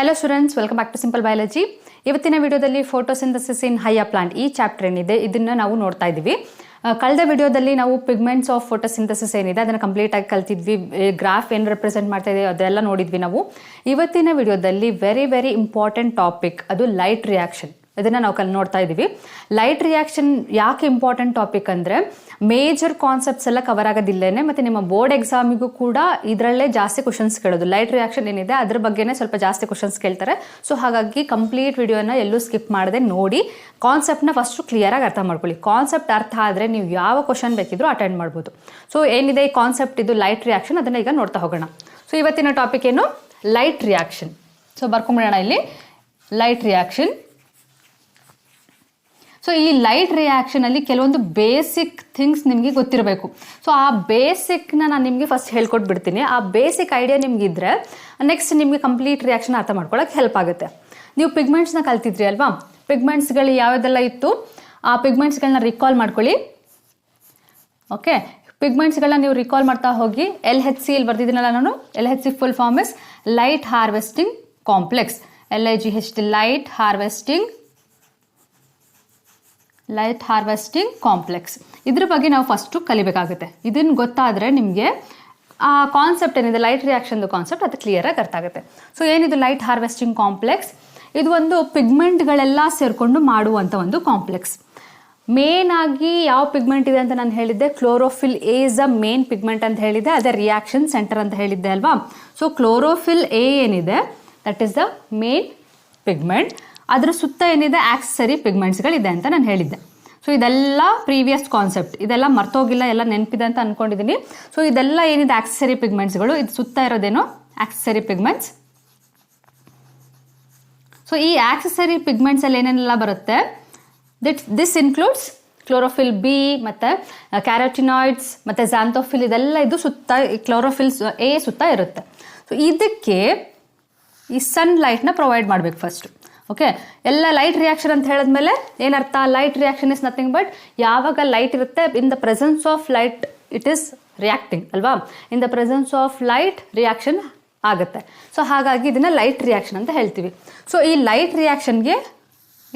Hello students welcome back to simple biology ಇವತ್ತಿನ ವಿಡಿಯೋದಲ್ಲಿ photosynthesis in higher plant ಈ chapter ಏನಿದೆ, ಇದನ್ನ ನಾವು ನೋಡ್ತಾ ಇದ್ದೀವಿ. ಕಳೆದ ವಿಡಿಯೋದಲ್ಲಿ ನಾವು ಪಿಗ್ಮೆಂಟ್ಸ್ ಆಫ್ ಫೋಟೋಸಿಂಥಸಿಸ್ ಏನಿದೆ, ಅದನ್ನು ಕಂಪ್ಲೀಟ್ ಆಗಿ ಕಲ್ತಿದ್ವಿ. ಗ್ರಾಫ್ ಏನು ರೆಪ್ರೆಸೆಂಟ್ ಮಾಡ್ತಾ ಇದೆ, ಅದೆಲ್ಲ ನೋಡಿದ್ವಿ ನಾವು. ಇವತ್ತಿನ ವಿಡಿಯೋದಲ್ಲಿ ವೆರಿ ವೆರಿ ಇಂಪಾರ್ಟೆಂಟ್ ಟಾಪಿಕ್ ಅದು ಲೈಟ್ ರಿಯಾಕ್ಷನ್ ಇದನ್ನ ನಾವು ಕಲ್, ನೋಡ್ತಾ ಇದ್ದೀವಿ ಲೈಟ್ ರಿಯಾಕ್ಷನ್ ಯಾಕೆ ಇಂಪಾರ್ಟೆಂಟ್ ಟಾಪಿಕ್ ಅಂದ್ರೆ ಮೇಜರ್ ಕಾನ್ಸೆಪ್ಟ್ಸ್ ಎಲ್ಲ ಕವರ್ ಆಗೋದಿಲ್ಲೇನೆ, ಮತ್ತೆ ನಿಮ್ಮ ಬೋರ್ಡ್ ಎಕ್ಸಾಮಿಗೂ ಕೂಡ ಇದರಲ್ಲೇ ಜಾಸ್ತಿ ಕ್ವಶನ್ಸ್ ಕೇಳೋದು. ಲೈಟ್ ರಿಯಾಕ್ಷನ್ ಏನಿದೆ, ಅದ್ರ ಬಗ್ಗೆನೇ ಸ್ವಲ್ಪ ಜಾಸ್ತಿ ಕ್ವಶನ್ಸ್ ಕೇಳ್ತಾರೆ. ಸೊ ಹಾಗಾಗಿ ಕಂಪ್ಲೀಟ್ ವಿಡಿಯೋನ ಎಲ್ಲೂ ಸ್ಕಿಪ್ ಮಾಡದೆ ನೋಡಿ ಕಾನ್ಸೆಪ್ಟ್ನ ಫಸ್ಟು ಕ್ಲಿಯರಾಗಿ ಅರ್ಥ ಮಾಡ್ಕೊಳ್ಳಿ. ಕಾನ್ಸೆಪ್ಟ್ ಅರ್ಥ ಆದರೆ ನೀವು ಯಾವ ಕ್ವಶನ್ ಬೇಕಿದ್ರೂ ಅಟೆಂಡ್ ಮಾಡ್ಬೋದು. ಸೊ ಏನಿದೆ ಈ ಕಾನ್ಸೆಪ್ಟ್ ಇದು ಲೈಟ್ ರಿಯಾಕ್ಷನ್ ಅದನ್ನು ಈಗ ನೋಡ್ತಾ ಹೋಗೋಣ. ಸೊ ಇವತ್ತಿನ ಟಾಪಿಕ್ ಏನು? ಲೈಟ್ ರಿಯಾಕ್ಷನ್ ಸೊ ಬರ್ಕೊಂಬಿಡೋಣ ಇಲ್ಲಿ. ಲೈಟ್ ರಿಯಾಕ್ಷನ್ ಸೊ ಈ ಲೈಟ್ ರಿಯಾಕ್ಷನ್ ಅಲ್ಲಿ ಕೆಲವೊಂದು ಬೇಸಿಕ್ ಥಿಂಗ್ಸ್ ನಿಮಗೆ ಗೊತ್ತಿರಬೇಕು. ಸೊ ಆ ಬೇಸಿಕ್ನ ನಾನು ನಿಮಗೆ ಫಸ್ಟ್ ಹೇಳ್ಕೊಟ್ಬಿಡ್ತೀನಿ. ಆ ಬೇಸಿಕ್ ಐಡಿಯಾ ನಿಮಗಿದ್ರೆ ನೆಕ್ಸ್ಟ್ ನಿಮಗೆ ಕಂಪ್ಲೀಟ್ ರಿಯಾಕ್ಷನ್ ಅರ್ಥ ಮಾಡ್ಕೊಳಕ್ಕೆ ಹೆಲ್ಪ್ ಆಗುತ್ತೆ. ನೀವು ಪಿಗ್ಮೆಂಟ್ಸ್ನ ಕಲ್ತಿದ್ರಿ ಅಲ್ವಾ? ಪಿಗ್ಮೆಂಟ್ಸ್ಗಳು ಯಾವುದೆಲ್ಲ ಇತ್ತು? ಆ ಪಿಗ್ಮೆಂಟ್ಸ್ಗಳನ್ನ ರಿಕಾಲ್ ಮಾಡ್ಕೊಳ್ಳಿ. ಓಕೆ ಪಿಗ್ಮೆಂಟ್ಸ್ಗಳನ್ನ ನೀವು ರಿಕಾಲ್ ಮಾಡ್ತಾ ಹೋಗಿ ಎಲ್ ಹೆಚ್ ಸಿ ಇಲ್ಲಿ ಬರ್ತಿದ್ದೀನಲ್ಲ ನಾನು? L H C full form is light harvesting complex L I G H light harvesting light harvesting complex ಇದ್ರ ಬಗ್ಗೆ ನಾವು ಫಸ್ಟು ಕಲಿಬೇಕಾಗುತ್ತೆ. ಇದನ್ನು ಗೊತ್ತಾದರೆ ನಿಮಗೆ, ಆ ಕಾನ್ಸೆಪ್ಟ್ ಏನಿದೆ ಲೈಟ್ ರಿಯಾಕ್ಷನ್ದು ಕಾನ್ಸೆಪ್ಟ್ ಅದು ಕ್ಲಿಯರಾಗಿ ಅರ್ಥ ಆಗುತ್ತೆ. ಸೊ ಏನಿದು ಲೈಟ್ ಹಾರ್ವೆಸ್ಟಿಂಗ್ ಕಾಂಪ್ಲೆಕ್ಸ್ ಇದು ಒಂದು ಪಿಗ್ಮೆಂಟ್ಗಳೆಲ್ಲ ಸೇರಿಕೊಂಡು ಮಾಡುವಂಥ ಒಂದು ಕಾಂಪ್ಲೆಕ್ಸ್ ಮೇನ್ ಆಗಿ ಯಾವ ಪಿಗ್ಮೆಂಟ್ ಇದೆ ಅಂತ ನಾನು ಹೇಳಿದ್ದೆ? Chlorophyll A is a main pigment ಅಂತ ಹೇಳಿದ್ದೆ. ಅದೇ ರಿಯಾಕ್ಷನ್ ಸೆಂಟರ್ ಅಂತ ಹೇಳಿದ್ದೆ ಅಲ್ವಾ? ಸೊ ಕ್ಲೋರೋಫಿಲ್ ಎ ಏನಿದೆ? That is the main pigment ಅದರ ಸುತ್ತ ಏನಿದೆ? ಆಕ್ಸರಿ ಪಿಗ್ಮೆಂಟ್ಸ್ಗಳಿದೆ ಅಂತ ನಾನು ಹೇಳಿದ್ದೆ. ಸೊ ಇದೆಲ್ಲ ಪ್ರೀವಿಯಸ್ ಕಾನ್ಸೆಪ್ಟ್ ಇದೆಲ್ಲ ಮರ್ತೋಗಿಲ್ಲ, ಎಲ್ಲ ನೆನಪಿದೆ ಅಂತ ಅನ್ಕೊಂಡಿದ್ದೀನಿ ಸೊ ಇದೆಲ್ಲ ಏನಿದೆ? ಆಕ್ಸರಿ ಪಿಗ್ಮೆಂಟ್ಸ್ಗಳು ಇದು ಸುತ್ತ ಇರೋದೇನು? ಆಕ್ಸೆಸರಿ ಪಿಗ್ಮೆಂಟ್ಸ್ ಸೊ ಈ ಆಕ್ಸೆಸರಿ ಪಿಗ್ಮೆಂಟ್ಸಲ್ಲಿ ಏನೇನೆಲ್ಲ ಬರುತ್ತೆ? This this includes chlorophyll B ಮತ್ತು ಕ್ಯಾರೋಟಿನಾಯ್ಡ್ಸ್ ಮತ್ತು ಝಾಂಥೋಫಿಲ್ ಇದೆಲ್ಲ ಇದು ಸುತ್ತ ಕ್ಲೋರೋಫಿಲ್ ಎ ಸುತ್ತ ಇರುತ್ತೆ. ಸೊ ಇದಕ್ಕೆ ಈ ಸನ್ ಲೈಟ್ನ ಪ್ರೊವೈಡ್ ಮಾಡಬೇಕು ಫಸ್ಟ್ ಓಕೆ ಎಲ್ಲ ಲೈಟ್ ರಿಯಾಕ್ಷನ್ ಅಂತ ಹೇಳಿದ್ಮೇಲೆ ಏನರ್ಥ light reaction is nothing but ಯಾವಾಗ ಲೈಟ್ ಇರುತ್ತೆ? In the presence of light it is reacting ಅಲ್ವಾ? In the presence of light reaction ಆಗುತ್ತೆ. ಸೊ ಹಾಗಾಗಿ ಇದನ್ನ ಲೈಟ್ ರಿಯಾಕ್ಷನ್ ಅಂತ ಹೇಳ್ತೀವಿ. ಸೊ ಈ ಲೈಟ್ ರಿಯಾಕ್ಷನ್ಗೆ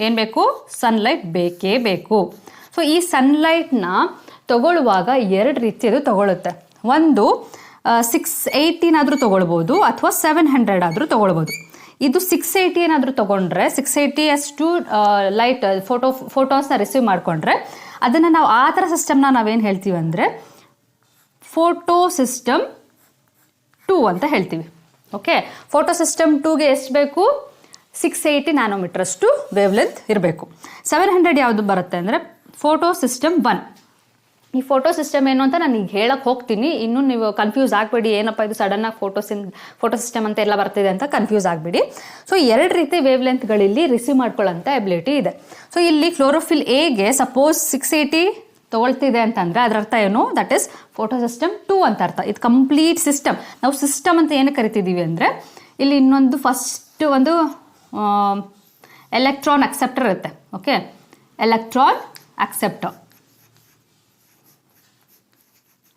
ಏನು ಬೇಕು? ಸನ್ಲೈಟ್ ಬೇಕೇ ಬೇಕು. ಸೊ ಈ ಸನ್ಲೈಟ್ನ ತಗೊಳ್ಳುವಾಗ ಎರಡು ರೀತಿಯದು ತಗೊಳುತ್ತೆ ಒಂದು ಸಿಕ್ಸ್ ಏಯ್ಟೀನಾದರೂ ತಗೊಳ್ಬೋದು, ಅಥವಾ ಸೆವೆನ್ ಹಂಡ್ರೆಡ್ ಆದರೂ ತಗೊಳ್ಬೋದು. ಇದು ಸಿಕ್ಸ್ ಏಯ್ಟಿ ಏನಾದರೂ ತಗೊಂಡ್ರೆ ಸಿಕ್ಸ್ ಏಯ್ಟಿ ಅಷ್ಟು ಲೈಟ್ ಫೋಟೋ ಫೋಟೋಸ್ನ ರಿಸೀವ್ ಮಾಡಿಕೊಂಡ್ರೆ, ಅದನ್ನು ನಾವು ಆ ಥರ ಸಿಸ್ಟಮ್ನ ನಾವೇನು ಹೇಳ್ತೀವಿ ಅಂದರೆ ಫೋಟೋ ಸಿಸ್ಟಮ್ ಟೂ ಅಂತ ಹೇಳ್ತೀವಿ. ಓಕೆ ಫೋಟೋ ಸಿಸ್ಟಮ್ ಟೂಗೆ ಎಷ್ಟು ಬೇಕು? ಸಿಕ್ಸ್ ಏಯ್ಟಿ ನ್ಯಾನೋಮೀಟರ್ ಅಷ್ಟು ವೇವ್ ಲೆಂತ್ ಇರಬೇಕು. ಸೆವೆನ್ ಹಂಡ್ರೆಡ್ ಯಾವುದು ಬರುತ್ತೆ ಅಂದರೆ ಫೋಟೋ ಸಿಸ್ಟಮ್ ಒನ್ ಈ ಫೋಟೋ ಸಿಸ್ಟಮ್ ಏನು ಅಂತ ನಾನು ಈಗ ಹೇಳಕ್ಕೆ ಹೋಗ್ತೀನಿ. ಇನ್ನೂ ನೀವು ಕನ್ಫ್ಯೂಸ್ ಆಗಬೇಡಿ. ಏನಪ್ಪ ಇದು ಸಡನ್ನಾಗಿ ಆಗಿ ಫೋಟೋ ಸಿಸ್ಟಮ್ ಅಂತ ಎಲ್ಲ ಬರ್ತಿದೆ ಅಂತ ಕನ್ಫ್ಯೂಸ್ ಆಗಬೇಡಿ. ಸೊ ಎರಡು ರೀತಿ ವೇವ್ ಲೆಂತ್ಗಳಲ್ಲಿ ರಿಸೀವ್ ಮಾಡ್ಕೊಳ್ಳೋಂಥ ಎಬಿಲಿಟಿ ಇದೆ. ಸೊ ಇಲ್ಲಿ ಕ್ಲೋರೋಫಿಲ್ ಎಗೆ ಸಪೋಸ್ ಸಿಕ್ಸ್ ಏಯ್ಟಿ ತಗೊಳ್ತಿದೆ ಅಂತಂದ್ರೆ ಅದರ ಅರ್ಥ ಏನು? That is photo system two ಅಂತ ಅರ್ಥ. ಇದು ಕಂಪ್ಲೀಟ್ ಸಿಸ್ಟಮ್ ನಾವು ಸಿಸ್ಟಮ್ ಅಂತ ಏನು ಕರಿತಿದ್ದೀವಿ ಅಂದರೆ, ಇಲ್ಲಿ ಇನ್ನೊಂದು ಫಸ್ಟ್ ಒಂದು ಎಲೆಕ್ಟ್ರಾನ್ ಅಕ್ಸೆಪ್ಟರ್ ಇರುತ್ತೆ. ಓಕೆ ಎಲೆಕ್ಟ್ರಾನ್ ಅಕ್ಸೆಪ್ಟರ್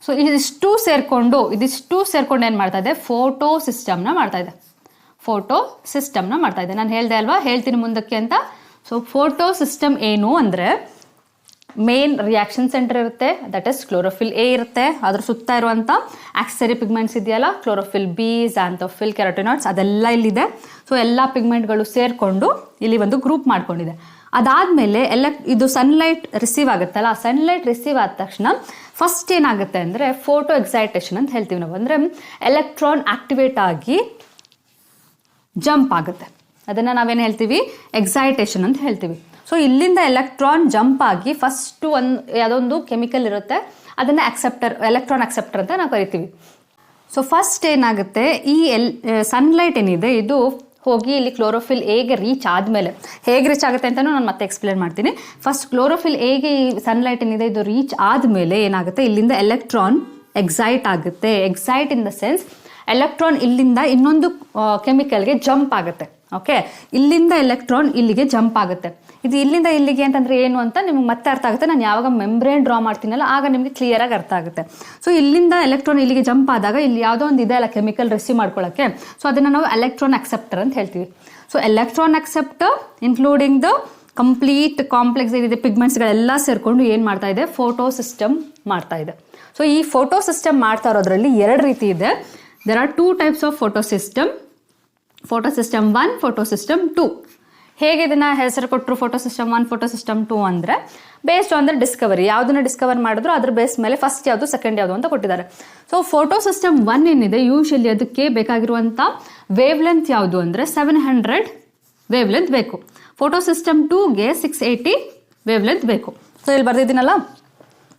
ಸೊ ಇದಿಷ್ಟು ಸೇರಿಕೊಂಡು, ಇದಿಷ್ಟು ಸೇರ್ಕೊಂಡು ಏನು ಮಾಡ್ತಾ ಇದೆ? ಫೋಟೋ ಸಿಸ್ಟಮ್ನ ಮಾಡ್ತಾ ಇದೆ. ಫೋಟೋ ಸಿಸ್ಟಮ್ನ ಮಾಡ್ತಾ ಇದೆ. ನಾನು ಹೇಳ್ದೆ ಅಲ್ವಾ? ಹೇಳ್ತೀನಿ ಮುಂದಕ್ಕೆ ಅಂತ. ಸೊ ಫೋಟೋ ಸಿಸ್ಟಮ್ ಏನು ಅಂದರೆ ಮೇನ್ ರಿಯಾಕ್ಷನ್ ಸೆಂಟರ್ ಇರುತ್ತೆ. ದಟ್ ಇಸ್ ಕ್ಲೋರೋಫಿಲ್ ಎ ಇರುತ್ತೆ. ಅದ್ರ ಸುತ್ತ ಇರುವಂಥ ಆಕ್ಸರಿ ಪಿಗ್ಮೆಂಟ್ಸ್ ಇದೆಯಲ್ಲ? ಕ್ಲೋರೋಫಿಲ್ ಬಿ ಝಾಂಥೋಫಿಲ್ ಕೆರಾಟಿನಾಟ್ಸ್ ಅದೆಲ್ಲ ಇಲ್ಲಿದೆ. ಸೊ ಎಲ್ಲ ಪಿಗ್ಮೆಂಟ್ಗಳು ಸೇರಿಕೊಂಡು ಇಲ್ಲಿ ಒಂದು ಗ್ರೂಪ್ ಮಾಡ್ಕೊಂಡಿದೆ. ಅದಾದಮೇಲೆ ಎಲ್ಲ ಇದು ಸನ್ಲೈಟ್ ರಿಸೀವ್ ಆಗುತ್ತಲ್ಲ? ಸನ್ಲೈಟ್ ರಿಸೀವ್ ಆದ ತಕ್ಷಣ ಫಸ್ಟ್ ಏನಾಗುತ್ತೆ ಅಂದರೆ ಫೋಟೋ ಎಕ್ಸೈಟೇಷನ್ ಅಂತ ಹೇಳ್ತೀವಿ ನಾವು. ಅಂದರೆ ಎಲೆಕ್ಟ್ರಾನ್ ಆಕ್ಟಿವೇಟ್ ಆಗಿ ಜಂಪ್ ಆಗುತ್ತೆ. ಅದನ್ನು ನಾವೇನು ಹೇಳ್ತೀವಿ? ಎಕ್ಸೈಟೇಷನ್ ಅಂತ ಹೇಳ್ತೀವಿ. ಸೊ ಇಲ್ಲಿಂದ ಎಲೆಕ್ಟ್ರಾನ್ ಜಂಪ್ ಆಗಿ ಫಸ್ಟ್ ಒಂದು ಯಾವುದೊಂದು ಕೆಮಿಕಲ್ ಇರುತ್ತೆ, ಅದನ್ನು ಅಕ್ಸೆಪ್ಟರ್ ಎಲೆಕ್ಟ್ರಾನ್ ಅಕ್ಸೆಪ್ಟರ್ ಅಂತ ನಾವು ಕರಿತೀವಿ. ಸೊ ಫಸ್ಟ್ ಏನಾಗುತ್ತೆ? ಈ ಎಲ್ ಸನ್ಲೈಟ್ ಏನಿದೆ, ಇದು ಹೋಗಿ ಇಲ್ಲಿ ಕ್ಲೋರೋಫಿಲ್ ಎಗೆ ರೀಚ್ ಆದಮೇಲೆ ಹೇಗೆ ರೀಚ್ ಆಗುತ್ತೆ ಅಂತಲೂ ನಾನು ಮತ್ತೆ ಎಕ್ಸ್ಪ್ಲೇನ್ ಮಾಡ್ತೀನಿ. ಫಸ್ಟ್ ಕ್ಲೋರೋಫಿಲ್ ಈ ಸನ್ಲೈಟ್ ಏನಿದೆ ಇದು ರೀಚ್ ಆದಮೇಲೆ ಏನಾಗುತ್ತೆ? ಇಲ್ಲಿಂದ ಎಲೆಕ್ಟ್ರಾನ್ ಎಕ್ಸೈಟ್ ಆಗುತ್ತೆ. Excite in the sense electron ಇಲ್ಲಿಂದ ಇನ್ನೊಂದು ಕೆಮಿಕಲ್ಗೆ ಜಂಪ್ ಆಗುತ್ತೆ. ಓಕೆ? ಇಲ್ಲಿಂದ ಎಲೆಕ್ಟ್ರಾನ್ ಇಲ್ಲಿಗೆ ಜಂಪ್ ಆಗುತ್ತೆ. ಇದು ಇಲ್ಲಿಂದ ಇಲ್ಲಿಗೆ ಅಂತಂದ್ರೆ ಏನು ಅಂತ ನಿಮ್ಗೆ ಮತ್ತೆ ಅರ್ಥ ಆಗುತ್ತೆ. ನಾನು ಯಾವಾಗ ಮೆಂಬ್ರೇನ್ ಡ್ರಾ ಮಾಡ್ತೀನಲ್ಲ, ಆಗ ನಿಮಗೆ ಕ್ಲಿಯರ್ ಆಗಿ ಅರ್ಥ ಆಗುತ್ತೆ. ಸೊ ಇಲ್ಲಿಂದ ಎಲೆಕ್ಟ್ರಾನ್ ಇಲ್ಲಿಗೆ ಜಂಪ್ ಆದಾಗ ಇಲ್ಲಿ ಯಾವುದೋ ಒಂದು ಇದೆ ಅಲ್ಲ ಕೆಮಿಕಲ್ ರಿಸೀವ್ ಮಾಡ್ಕೊಳ್ಳೋಕ್ಕೆ ಸೊ ಅದನ್ನು ನಾವು ಎಲೆಕ್ಟ್ರಾನ್ ಅಕ್ಸೆಪ್ಟರ್ ಅಂತ ಹೇಳ್ತೀವಿ. So electron acceptor including the complete complex ಏನಿದೆ ಪಿಗ್ಮೆಂಟ್ಸ್ಗಳೆಲ್ಲ ಸೇರಿಕೊಂಡು ಏನು ಮಾಡ್ತಾ ಇದೆ? ಫೋಟೋ ಸಿಸ್ಟಮ್ ಮಾಡ್ತಾ ಇದೆ. ಸೊ ಈ ಫೋಟೋ ಸಿಸ್ಟಮ್ ಮಾಡ್ತಾ ಇರೋದ್ರಲ್ಲಿ ಎರಡು ರೀತಿ ಇದೆ. There are two types of photosystem photosystem one photosystem two ಹೇಗೆ ಇದನ್ನು ಹೆಸರು ಕೊಟ್ಟರು photo system one photo system two ಅಂದರೆ? ಬೇಸ್ಡ್ ಆನ್ ದ ಡಿಸ್ಕವರಿ ಯಾವುದನ್ನ ಡಿಸ್ಕವರ್ ಮಾಡಿದ್ರು, ಅದ್ರ ಬೇಸ್ ಮೇಲೆ ಫಸ್ಟ್ ಯಾವುದು ಸೆಕೆಂಡ್ ಯಾವುದು ಅಂತ ಕೊಟ್ಟಿದ್ದಾರೆ. ಸೊ ಫೋಟೋ ಸಿಸ್ಟಮ್ ಒನ್ ಏನಿದೆ ಯೂಶಲಿ ಅದಕ್ಕೆ ಬೇಕಾಗಿರುವಂಥ ವೇವ್ ಲೆಂತ್ ಯಾವುದು ಅಂದರೆ ಸೆವೆನ್ ಹಂಡ್ರೆಡ್ ವೇವ್ ಲೆಂತ್ ಬೇಕು. ಫೋಟೋ ಸಿಸ್ಟಮ್ ಟೂಗೆ ಸಿಕ್ಸ್ ಏಯ್ಟಿ ವೇವ್ ಲೆಂತ್ ಬೇಕು. ಸೊ ಇಲ್ಲಿ ಬರ್ದಿದ್ದೀನಲ್ಲ?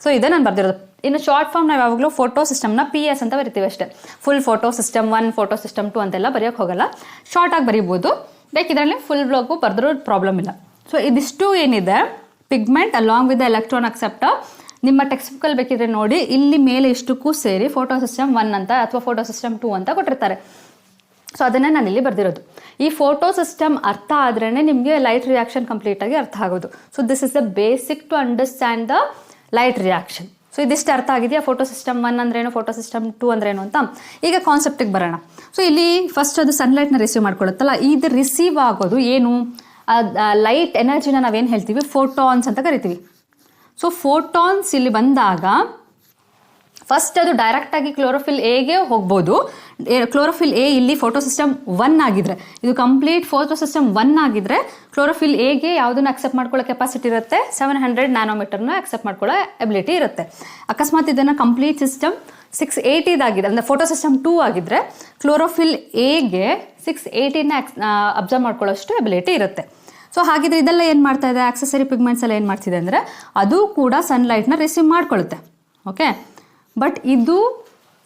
ಸೊ ಇದೆ ನಾನು ಬರ್ದಿರೋದು. ಇನ್ನು ಶಾರ್ಟ್ ಫಾರ್ಮ್ ನಾವು ಯಾವಾಗಲೂ ಫೋಟೋ ಸಿಸ್ಟಮ್ನ ಪಿ ಎಸ್ ಅಂತ ಬರಿತೀವಿ ಅಷ್ಟೇ. Full photosystem one photosystem two ಅಂತೆಲ್ಲ ಬರೆಯೋಕೆ ಹೋಗಲ್ಲ. ಶಾರ್ಟ್ ಆಗಿ ಬರೀಬೋದು. ಬೇಕಿದ್ರಲ್ಲಿ ಫುಲ್ ಬ್ಲಾಗು ಬರೆದ್ರೂ ಪ್ರಾಬ್ಲಮ್ ಇಲ್ಲ. ಸೊ ಇದಿಷ್ಟು ಏನಿದೆ. Pigment along with electron acceptor ನಿಮ್ಮ ಟೆಕ್ಸ್ಟ್ ಬುಕ್ಕಲ್ಲಿ ಬೇಕಿದ್ರೆ ನೋಡಿ. ಇಲ್ಲಿ ಮೇಲೆ ಇಷ್ಟಕ್ಕೂ ಸೇರಿ ಫೋಟೋ ಸಿಸ್ಟಮ್ ಒನ್ ಅಂತ ಅಥವಾ ಫೋಟೋ ಸಿಸ್ಟಮ್ ಟು ಅಂತ ಕೊಟ್ಟಿರ್ತಾರೆ. ಸೊ ಅದನ್ನೇ ನಾನು ಇಲ್ಲಿ ಬರೆದಿರೋದು. ಈ ಫೋಟೋ ಸಿಸ್ಟಮ್ ಅರ್ಥ ಆದ್ರೇ ನಿಮಗೆ ಲೈಟ್ ರಿಯಾಕ್ಷನ್ ಕಂಪ್ಲೀಟ್ ಆಗಿ ಅರ್ಥ ಆಗೋದು. So this is the basic to understand the light reaction so ಇದಿಷ್ಟು ಅರ್ಥ ಆಗಿದೆಯಾ? ಫೋಟೋ ಸಿಸ್ಟಮ್ ಒನ್ ಅಂದ್ರೇನು ಫೋಟೋ ಸಿಸ್ಟಮ್ ಟೂ ಅಂದ್ರೇನು ಅಂತ? ಈಗ ಕಾನ್ಸೆಪ್ಟಿಗೆ ಬರೋಣ. ಸೊ ಇಲ್ಲಿ ಫಸ್ಟ್ ಅದು ಸನ್ಲೈಟ್ನ ರಿಸೀವ್ ಮಾಡ್ಕೊಳ್ಳುತ್ತಲ್ಲ, ಇದು ರಿಸೀವ್ ಆಗೋದು ಏನು? ಲೈಟ್ ಎನರ್ಜಿನ ನಾವೇನು ಹೇಳ್ತೀವಿ? ಫೋಟೋನ್ಸ್ ಅಂತ ಕರಿತೀವಿ. ಸೊ ಫೋಟೋನ್ಸ್ ಇಲ್ಲಿ ಬಂದಾಗ ಫಸ್ಟ್ ಅದು ಡೈರೆಕ್ಟ್ ಆಗಿ ಕ್ಲೋರೋಫಿಲ್ ಎಗೆ ಹೋಗ್ಬೋದು. ಕ್ಲೋರೋಫಿಲ್ ಎ ಇಲ್ಲಿ ಫೋಟೋ ಸಿಸ್ಟಮ್ ಒನ್ ಆಗಿದ್ರೆ. ಇದು ಕಂಪ್ಲೀಟ್ ಫೋಟೋ ಸಿಸ್ಟಮ್ ಒನ್ ಆಗಿದ್ರೆ ಕ್ಲೋರೋಫಿಲ್ ಎಗೆ ಯಾವುದನ್ನು ಅಕ್ಸೆಪ್ಟ್ ಮಾಡ್ಕೊಳ್ಳೋ ಕೆಪಾಸಿಟಿ ಇರುತ್ತೆ? ಸೆವೆನ್ ಹಂಡ್ರೆಡ್ ನ್ಯಾನೋಮೀಟರ್ನ ಅಕ್ಸೆಪ್ಟ್ ಮಾಡ್ಕೊಳ್ಳೋ ಎಬಿಲಿಟಿ ಇರುತ್ತೆ. ಅಕಸ್ಮಾತ್ ಇದನ್ನು ಕಂಪ್ಲೀಟ್ ಸಿಸ್ಟಮ್ ಸಿಕ್ಸ್ ಏಯ್ಟಿದಾಗಿದೆ ಅಂದರೆ ಫೋಟೋ ಸಿಸ್ಟಮ್ ಟೂ ಆಗಿದ್ರೆ ಕ್ಲೋರೋಫಿಲ್ ಎಗೆ ಸಿಕ್ಸ್ ಏಯ್ಟಿನ ಅಬ್ಸರ್ವ್ ಮಾಡ್ಕೊಳ್ಳೋಷ್ಟು ಎಬಿಲಿಟಿ ಇರುತ್ತೆ. ಸೊ ಹಾಗಿದ್ರೆ ಇದೆಲ್ಲ ಏನು ಮಾಡ್ತಾ ಇದೆ? ಆಕ್ಸೆಸರಿ ಪಿಗ್ಮೆಂಟ್ಸ್ ಎಲ್ಲ ಏನು ಮಾಡ್ತಿದೆ ಅಂದರೆ ಅದು ಕೂಡ ಸನ್ಲೈಟ್ನ ರಿಸೀವ್ ಮಾಡ್ಕೊಳ್ಳುತ್ತೆ. ಓಕೆ ಬಟ್ ಇದು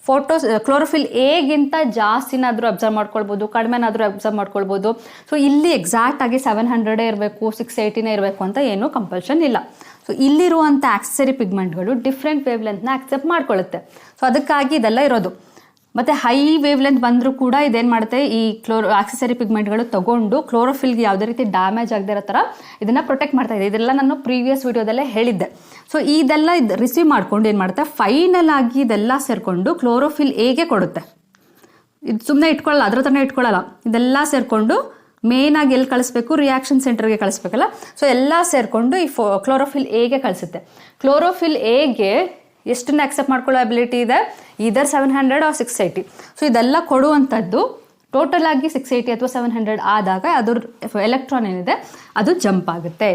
ಫೋಟೋಸ್ ಕ್ಲೋರೋಫಿಲ್ ಎಗಿಂತ ಜಾಸ್ತಿನಾದರೂ ಅಬ್ಸರ್ವ್ ಮಾಡ್ಕೊಳ್ಬೋದು, ಕಡಿಮೆನಾದರೂ ಅಬ್ಸರ್ವ್ ಮಾಡ್ಕೊಳ್ಬೋದು. ಸೊ ಇಲ್ಲಿ ಎಕ್ಸಾಕ್ಟ್ ಆಗಿ ಸೆವೆನ್ ಹಂಡ್ರೆಡೇ ಇರಬೇಕು ಸಿಕ್ಸ್ ಏಯ್ಟಿನೇ ಇರಬೇಕು ಅಂತ ಏನೂ ಕಂಪಲ್ಷನ್ ಇಲ್ಲ. ಸೊ ಇಲ್ಲಿರುವಂಥ ಆಕ್ಸೆಸರಿ ಪಿಗ್ಮೆಂಟ್ಗಳು ಡಿಫ್ರೆಂಟ್ ವೇವ್ ಲೆಂತ್ನ ಆಕ್ಸೆಪ್ಟ್ ಮಾಡ್ಕೊಳ್ಳುತ್ತೆ ಸೊ ಅದಕ್ಕಾಗಿ ಇದೆಲ್ಲ ಇರೋದು. ಮತ್ತು ಹೈ ವೇವ್ ಲೆಂತ್ ಬಂದರೂ ಕೂಡ ಇದೇನು ಮಾಡುತ್ತೆ? ಈ ಕ್ಲೋರೋ ಆಕ್ಸೆಸರಿ ಪಿಗ್ಮೆಂಟ್ಗಳು ತಗೊಂಡು ಕ್ಲೋರೋಫಿಲ್ಗೆ ಯಾವುದೇ ರೀತಿ ಡ್ಯಾಮೇಜ್ ಆಗದೇ ಇರೋ ಥರ ಇದನ್ನು ಪ್ರೊಟೆಕ್ಟ್ ಮಾಡ್ತಾ ಇದೆ. ಇದೆಲ್ಲ ನಾನು ಪ್ರೀವಿಯಸ್ ವಿಡಿಯೋದಲ್ಲೇ ಹೇಳಿದ್ದೆ. ಸೊ ಇದೆಲ್ಲ ಇದು ರಿಸೀವ್ ಮಾಡ್ಕೊಂಡು ಏನು ಮಾಡುತ್ತೆ? ಫೈನಲ್ ಆಗಿ ಇದೆಲ್ಲ ಸೇರಿಕೊಂಡು ಕ್ಲೋರೋಫಿಲ್ ಹೇಗೆ ಕೊಡುತ್ತೆ? ಇದು ಸುಮ್ಮನೆ ಇಟ್ಕೊಳ್ಳಲ್ಲ ಅದ್ರ ಥರನೇ ಇಟ್ಕೊಳ್ಳಲ್ಲ ಇದೆಲ್ಲ ಸೇರಿಕೊಂಡು ಮೇನ್ ಆಗಿ ಎಲ್ಲಿ ಕಳಿಸ್ಬೇಕು? ರಿಯಾಕ್ಷನ್ ಸೆಂಟರ್ಗೆ ಕಳಿಸ್ಬೇಕಲ್ಲ. ಸೊ ಎಲ್ಲ ಸೇರಿಕೊಂಡು ಈ ಫೋ ಕ್ಲೋರೋಫಿಲ್ ಹೇಗೆ ಕಳಿಸುತ್ತೆ? ಕ್ಲೋರೋಫಿಲ್ ಎಗೆ ಎಷ್ಟನ್ನ ಅಕ್ಸೆಪ್ಟ್ ಮಾಡ್ಕೊಳ್ಳೋ ಅಬಿಲಿಟಿ ಇದೆ either seven hundred or six eighty so ಇದೆಲ್ಲ ಕೊಡುವಂಥದ್ದು ಟೋಟಲ್ ಆಗಿ ಸಿಕ್ಸ್ ಏಯ್ಟಿ ಅಥವಾ ಸೆವೆನ್ ಹಂಡ್ರೆಡ್ ಆದಾಗ ಅದ್ರ ಎಲೆಕ್ಟ್ರಾನ್ ಏನಿದೆ, ಅದು ಜಂಪ್ ಆಗುತ್ತೆ.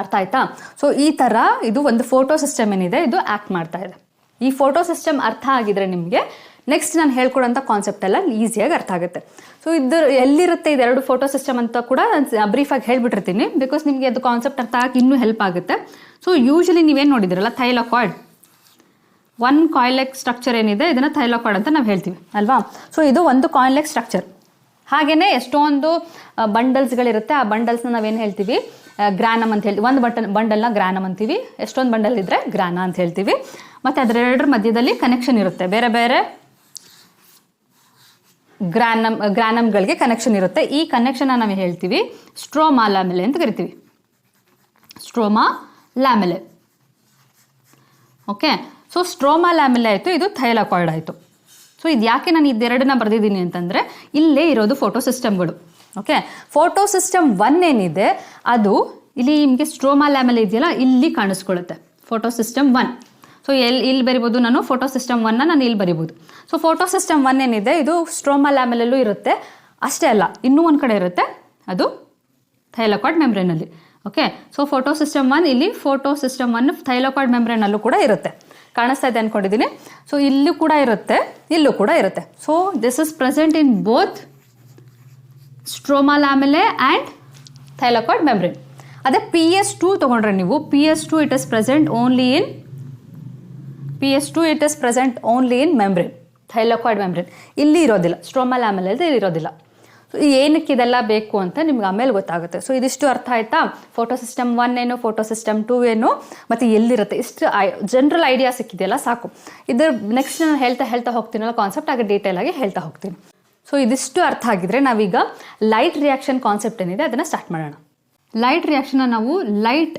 ಅರ್ಥ ಆಯ್ತಾ? ಸೊ ಈ ಥರ ಇದು ಒಂದು ಫೋಟೋ ಸಿಸ್ಟಮ್ ಏನಿದೆ, ಇದು ಆ್ಯಕ್ಟ್ ಮಾಡ್ತಾ ಇದೆ. ಈ ಫೋಟೋ ಸಿಸ್ಟಮ್ ಅರ್ಥ ಆಗಿದ್ರೆ ನಿಮಗೆ ನೆಕ್ಸ್ಟ್ ನಾನು ಹೇಳ್ಕೊಡೋಂಥ ಕಾನ್ಸೆಪ್ಟ್ ಎಲ್ಲ ಈಸಿಯಾಗಿ ಅರ್ಥ ಆಗುತ್ತೆ. ಸೊ ಇದು ಎಲ್ಲಿರುತ್ತೆ ಇದೆರಡು ಫೋಟೋ ಸಿಸ್ಟಮ್ ಅಂತ ಕೂಡ ಬ್ರೀಫಾಗಿ ಹೇಳ್ಬಿಟ್ಟಿರ್ತೀನಿ ಬಿಕಾಸ್ ನಿಮಗೆ ಅದು ಕಾನ್ಸೆಪ್ಟ್ ಅರ್ಥ ಆಗಿ ಇನ್ನೂ ಹೆಲ್ಪ್ ಆಗುತ್ತೆ. ಸೊ ಯೂಶಲಿ ನೀವೇನು ನೋಡಿದಿರಲ್ಲ ಥೈಲಾಕಾಯ್ಡ್ ಒನ್ ಕಾಯಿನ್ಲೆಕ್ ಸ್ಟ್ರಕ್ಚರ್ ಏನಿದೆ, ಇದನ್ನು ಥೈಲಾಕಾಯ್ಡ್ ಅಂತ ನಾವು ಹೇಳ್ತೀವಿ, ಅಲ್ವಾ? ಸೊ ಇದು ಒಂದು ಕಾಯಿನ್ಲೆಕ್ ಸ್ಟ್ರಕ್ಚರ್ ಹಾಗೆಯೇ ಎಷ್ಟೊಂದು ಬಂಡಲ್ಸ್ಗಳಿರುತ್ತೆ ಆ ಬಂಡಲ್ಸ್ನ ನಾವೇನು ಹೇಳ್ತೀವಿ? ಗ್ರಾನಮ್ ಅಂತ ಹೇಳ್ತೀವಿ. ಒಂದು ಬಟನ್ ಬಂಡಲ್ನ ಗ್ರಾನಮ್ ಅಂತೀವಿ. ಎಷ್ಟೊಂದು ಬಂಡಲ್ ಇದ್ದರೆ ಗ್ರಾನ ಅಂತ ಹೇಳ್ತೀವಿ. ಮತ್ತು ಅದರೆರಡರ ಮಧ್ಯದಲ್ಲಿ ಕನೆಕ್ಷನ್ ಇರುತ್ತೆ. ಬೇರೆ ಬೇರೆ ಗ್ರಾನಮ್ ಗ್ರಾನಮ್ಗಳಿಗೆ ಕನೆಕ್ಷನ್ ಇರುತ್ತೆ. ಈ ಕನೆಕ್ಷನ್ನ ನಾವು ಹೇಳ್ತೀವಿ ಸ್ಟ್ರೋಮಾ ಲ್ಯಾಮೆಲೆ ಅಂತ ಕರಿತೀವಿ. Stroma lamellae okay so stroma lamellae ಆಯಿತು, ಇದು ಥೈಲಾಕಾಯ್ಡ್ ಆಯಿತು. ಸೊ ಇದು ಯಾಕೆ ನಾನು ಇದೆರಡನ್ನ ಬರೆದಿದ್ದೀನಿ ಅಂತಂದರೆ, ಇಲ್ಲೇ ಇರೋದು ಫೋಟೋ ಸಿಸ್ಟಮ್ಗಳು ಓಕೆ ಫೋಟೋ ಸಿಸ್ಟಮ್ ಒನ್ ಏನಿದೆ, ಅದು ಇಲ್ಲಿ ನಿಮಗೆ ಸ್ಟ್ರೋಮಾ ಲ್ಯಾಮೆಲೆ ಇದೆಯಲ್ಲ, ಇಲ್ಲಿ ಕಾಣಿಸ್ಕೊಳ್ಳುತ್ತೆ. ಫೋಟೋ ಸಿಸ್ಟಮ್ ಒನ್ ಸೊ ಎಲ್ಲಿ ಇಲ್ಲಿ ಬರಿಬೋದು ನಾನು ಫೋಟೋ ಸಿಸ್ಟಮ್ ಒನ್ನ ನಾನು ಇಲ್ಲಿ ಬರಿಬೋದು. ಸೊ ಫೋಟೋ ಸಿಸ್ಟಮ್ ಒನ್ ಏನಿದೆ, ಇದು ಸ್ಟ್ರೋಮಾ ಲ್ಯಾಮೆಲಲ್ಲೂ ಇರುತ್ತೆ. ಅಷ್ಟೇ ಅಲ್ಲ, ಇನ್ನೂ ಒಂದು ಕಡೆ ಇರುತ್ತೆ, ಅದು ಥೈಲಾಕಾಯ್ಡ್ ಮೆಮ್ರೇನಲ್ಲಿ okay so photo system one ಇಲ್ಲಿ ಫೋಟೋ ಸಿಸ್ಟಮ್ ಒನ್ ಥೈಲಾಕಾಯ್ಡ್ ಮೆಮ್ರೇನಲ್ಲೂ ಕೂಡ ಇರುತ್ತೆ. ಕಾಣಿಸ್ತಾ ಇದೆ ಅಂದ್ಕೊಂಡಿದ್ದೀನಿ ಸೊ ಇಲ್ಲೂ ಕೂಡ ಇರುತ್ತೆ, ಇಲ್ಲೂ ಕೂಡ ಇರುತ್ತೆ. So this is present in both stroma lamellae and thylakoid membrane ಅದೇ ಪಿ ಎಸ್ ಟು ತೊಗೊಂಡ್ರೆ ನೀವು P S two it is present only in P S two it is present only in membrane thylakoid membrane ಇಲ್ಲಿ ಇರೋದಿಲ್ಲ stroma ಲ್ಯಾಮೆಲೆ ಇಲ್ಲಿ ಇರೋದಿಲ್ಲ. ಏನಕ್ಕೆ ಇದೆಲ್ಲ ಬೇಕು ಅಂತ ನಿಮ್ಗೆ ಆಮೇಲೆ ಗೊತ್ತಾಗುತ್ತೆ. ಸೊ ಇದಿಷ್ಟು ಅರ್ಥ ಆಯ್ತಾ? ಫೋಟೋ ಸಿಸ್ಟಮ್ ಒನ್ ಏನು ಫೋಟೋ ಸಿಸ್ಟಮ್ ಟೂ ಏನು, ಮತ್ತು ಎಲ್ಲಿರುತ್ತೆ? ಇಷ್ಟು ಜನರಲ್ ಐಡಿಯಾ ಸಿಕ್ಕಿದೆಯಲ್ಲ, ಸಾಕು. ಇದ್ರ ನೆಕ್ಸ್ಟ್ ನಾನು ಹೇಳ್ತಾ ಹೇಳ್ತಾ ಹೋಗ್ತೀನಲ್ಲ ಕಾನ್ಸೆಪ್ಟ್ ಆಗ ಡೀಟೇಲ್ ಆಗಿ ಹೇಳ್ತಾ ಹೋಗ್ತೀನಿ. ಸೊ ಇದಿಷ್ಟು ಅರ್ಥ ಆಗಿದ್ರೆ ನಾವೀಗ ಲೈಟ್ ರಿಯಾಕ್ಷನ್ ಕಾನ್ಸೆಪ್ಟ್ ಏನಿದೆ, ಅದನ್ನು ಸ್ಟಾರ್ಟ್ ಮಾಡೋಣ. ಲೈಟ್ ರಿಯಾಕ್ಷನ್ನ ನಾವು ಲೈಟ್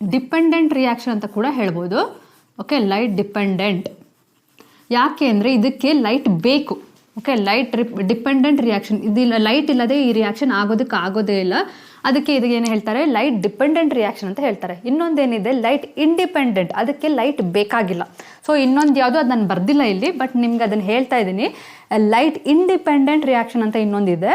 ಡಿಪೆಂಡೆಂಟ್ ರಿಯಾಕ್ಷನ್ ಅಂತ ಕೂಡ ಹೇಳ್ಬೋದು. ಓಕೆ ಲೈಟ್ ಡಿಪೆಂಡೆಂಟ್ ಯಾಕೆ ಅಂದರೆ ಇದಕ್ಕೆ ಲೈಟ್ ಬೇಕು. ಓಕೆ ಲೈಟ್ ಡಿಪೆಂಡೆಂಟ್ ರಿಯಾಕ್ಷನ್ ಇದಿಲ್ಲ ಲೈಟ್ ಇಲ್ಲದೆ ಈ ರಿಯಾಕ್ಷನ್ ಆಗೋದಕ್ಕೆ ಆಗೋದೇ ಇಲ್ಲ. ಅದಕ್ಕೆ ಇದಕ್ಕೆ ಏನು ಹೇಳ್ತಾರೆ? ಲೈಟ್ ಡಿಪೆಂಡೆಂಟ್ ರಿಯಾಕ್ಷನ್ ಅಂತ ಹೇಳ್ತಾರೆ. ಇನ್ನೊಂದೇನಿದೆ? ಲೈಟ್ ಇಂಡಿಪೆಂಡೆಂಟ್ ಅದಕ್ಕೆ ಲೈಟ್ ಬೇಕಾಗಿಲ್ಲ. ಸೊ ಇನ್ನೊಂದು ಯಾವುದು? ಅದು ನಾನು ಬರ್ದಿಲ್ಲ ಇಲ್ಲಿ ಬಟ್ ನಿಮ್ಗೆ ಅದನ್ನು ಹೇಳ್ತಾ ಇದ್ದೀನಿ. ಲೈಟ್ ಇಂಡಿಪೆಂಡೆಂಟ್ ರಿಯಾಕ್ಷನ್ ಅಂತ ಇನ್ನೊಂದಿದೆ.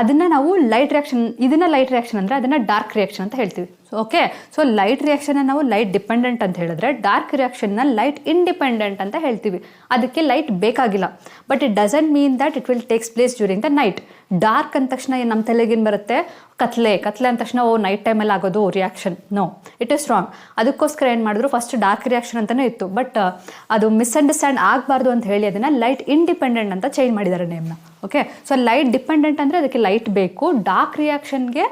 ಅದನ್ನ ನಾವು ಲೈಟ್ ರಿಯಾಕ್ಷನ್ ಇದನ್ನ ಲೈಟ್ ರಿಯಾಕ್ಷನ್ ಅಂದರೆ ಅದನ್ನ ಡಾರ್ಕ್ ರಿಯಾಕ್ಷನ್ ಅಂತ ಹೇಳ್ತೀವಿ. ಓಕೆ ಸೊ ಲೈಟ್ ರಿಯಾಕ್ಷನ್ ನಾವು ಲೈಟ್ ಡಿಪೆಂಡೆಂಟ್ ಅಂತ ಹೇಳಿದ್ರೆ ಡಾರ್ಕ್ ರಿಯಾಕ್ಷನ್ನ ಲೈಟ್ ಇಂಡಿಪೆಂಡೆಂಟ್ ಅಂತ ಹೇಳ್ತೀವಿ. ಅದಕ್ಕೆ ಲೈಟ್ ಬೇಕಾಗಿಲ್ಲ. But it doesn't mean that it will takes place during the night dark ಅಂದ ತಕ್ಷಣ ಏನ್ ನಮ್ಮ ತಲೆಗೇನು ಬರುತ್ತೆ? ಕತ್ಲೆ. ಕತ್ಲೆ ಅಂದ ತಕ್ಷಣ, ಓ ನೈಟ್ ಟೈಮಲ್ಲಿ ಆಗೋದು reaction no it is wrong ಅದಕ್ಕೋಸ್ಕರ ಏನು ಮಾಡಿದ್ರು? ಫಸ್ಟ್ ಡಾರ್ಕ್ ರಿಯಾಕ್ಷನ್ ಅಂತಲೇ ಇತ್ತು. ಬಟ್ ಅದು ಮಿಸ್ಅಂಡರ್ಸ್ಟ್ಯಾಂಡ್ ಆಗಬಾರ್ದು ಅಂತ ಹೇಳಿ ಅದನ್ನು ಲೈಟ್ ಇಂಡಿಪೆಂಡೆಂಟ್ ಅಂತ ಚೇಂಜ್ ಮಾಡಿದ್ದಾರೆ ನೇಮ್ನ ಓಕೆ ಸೊ ಲೈಟ್ ಡಿಪೆಂಡೆಂಟ್ ಅಂದರೆ ಅದಕ್ಕೆ ಲೈಟ್ ಬೇಕು. ಡಾರ್ಕ್ ರಿಯಾಕ್ಷನ್ಗೆ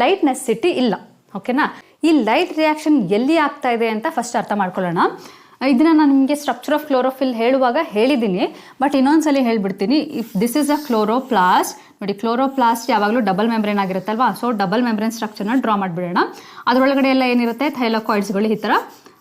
ಲೈಟ್ ನೆಸೆಸಿಟಿ ಇಲ್ಲ. ಓಕೆನಾ ಈ ಲೈಟ್ ರಿಯಾಕ್ಷನ್ ಎಲ್ಲಿ ಆಗ್ತಾ ಇದೆ ಅಂತ ಫಸ್ಟ್ ಅರ್ಥ ಮಾಡ್ಕೊಳ್ಳೋಣ. ಇದನ್ನ ನಾನು ನಿಮಗೆ ಸ್ಟ್ರಕ್ಚರ್ ಆಫ್ ಕ್ಲೋರೋಫಿಲ್ ಹೇಳುವಾಗ ಹೇಳಿದ್ದೀನಿ ಬಟ್ ಇನ್ನೊಂದ್ಸಲಿ ಹೇಳ್ಬಿಡ್ತೀನಿ. If this is a chloroplast ನೋಡಿ ಕ್ಲೋರೋಪ್ಲಾಸ್ಟ್ ಯಾವಾಗಲೂ ಡಬಲ್ ಮೆಂಬ್ರೇನ್ ಆಗಿರುತ್ತಲ್ವಾ? ಸೊ ಡಬಲ್ ಮೆಂಬ್ರೇನ್ ಸ್ಟ್ರಕ್ಚರ್ನ ಡ್ರಾ ಮಾಡಿಬಿಡೋಣ. ಅದರೊಳಗಡೆ ಎಲ್ಲ ಏನಿರುತ್ತೆ? ಥೈಲೋಕಾಯ್ಡ್ಸ್ಗಳು ಈ ಥರ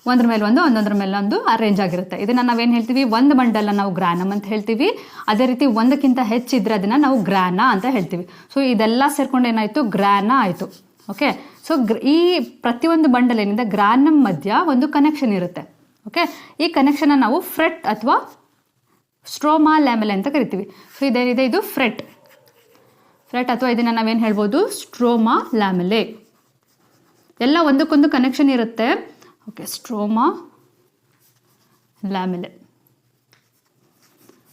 ಒಂದ್ರ ಮೇಲೆ ಒಂದು, ಒಂದೊಂದ್ರ ಮೇಲೆ ಒಂದು ಅರೇಂಜ್ ಆಗಿರುತ್ತೆ. ಇದನ್ನ ನಾವೇನು ಹೇಳ್ತೀವಿ? ಒಂದು ಬಂಡಲ್ ನಾವು ಗ್ರಾನಮ್ ಅಂತ ಹೇಳ್ತೀವಿ. ಅದೇ ರೀತಿ ಒಂದಕ್ಕಿಂತ ಹೆಚ್ಚಿದ್ರೆ ಅದನ್ನ ನಾವು ಗ್ರಾನ ಅಂತ ಹೇಳ್ತೀವಿ. ಸೊ ಇದೆಲ್ಲ ಸೇರ್ಕೊಂಡು ಏನಾಯ್ತು? ಗ್ರಾನ ಆಯಿತು. ಓಕೆ ಸೊ ಈ ಪ್ರತಿಯೊಂದು ಬಂಡಲ್ ಏನಿದೆ ಗ್ರಾನಮ್ ಮಧ್ಯ ಒಂದು ಕನೆಕ್ಷನ್ ಇರುತ್ತೆ. ಓಕೆ ಈ ಕನೆಕ್ಷನ್ ನಾವು ಫ್ರೆಟ್ ಅಥವಾ ಸ್ಟ್ರೋಮಾ ಲ್ಯಾಮೆಲೆ ಅಂತ ಕರಿತೀವಿ. ಸೊ ಇದೇನಿದೆ? ಇದು ಫ್ರೆಟ್ ಫ್ರೆಟ್ ಅಥವಾ ಇದನ್ನು ನಾವೇನು ಹೇಳ್ಬೋದು? ಸ್ಟ್ರೋಮಾ ಲ್ಯಾಮೆಲೆ ಎಲ್ಲ ಒಂದಕ್ಕೊಂದು ಕನೆಕ್ಷನ್ ಇರುತ್ತೆ. ಓಕೆ ಸ್ಟ್ರೋಮಾ ಲ್ಯಾಮೆಲೆ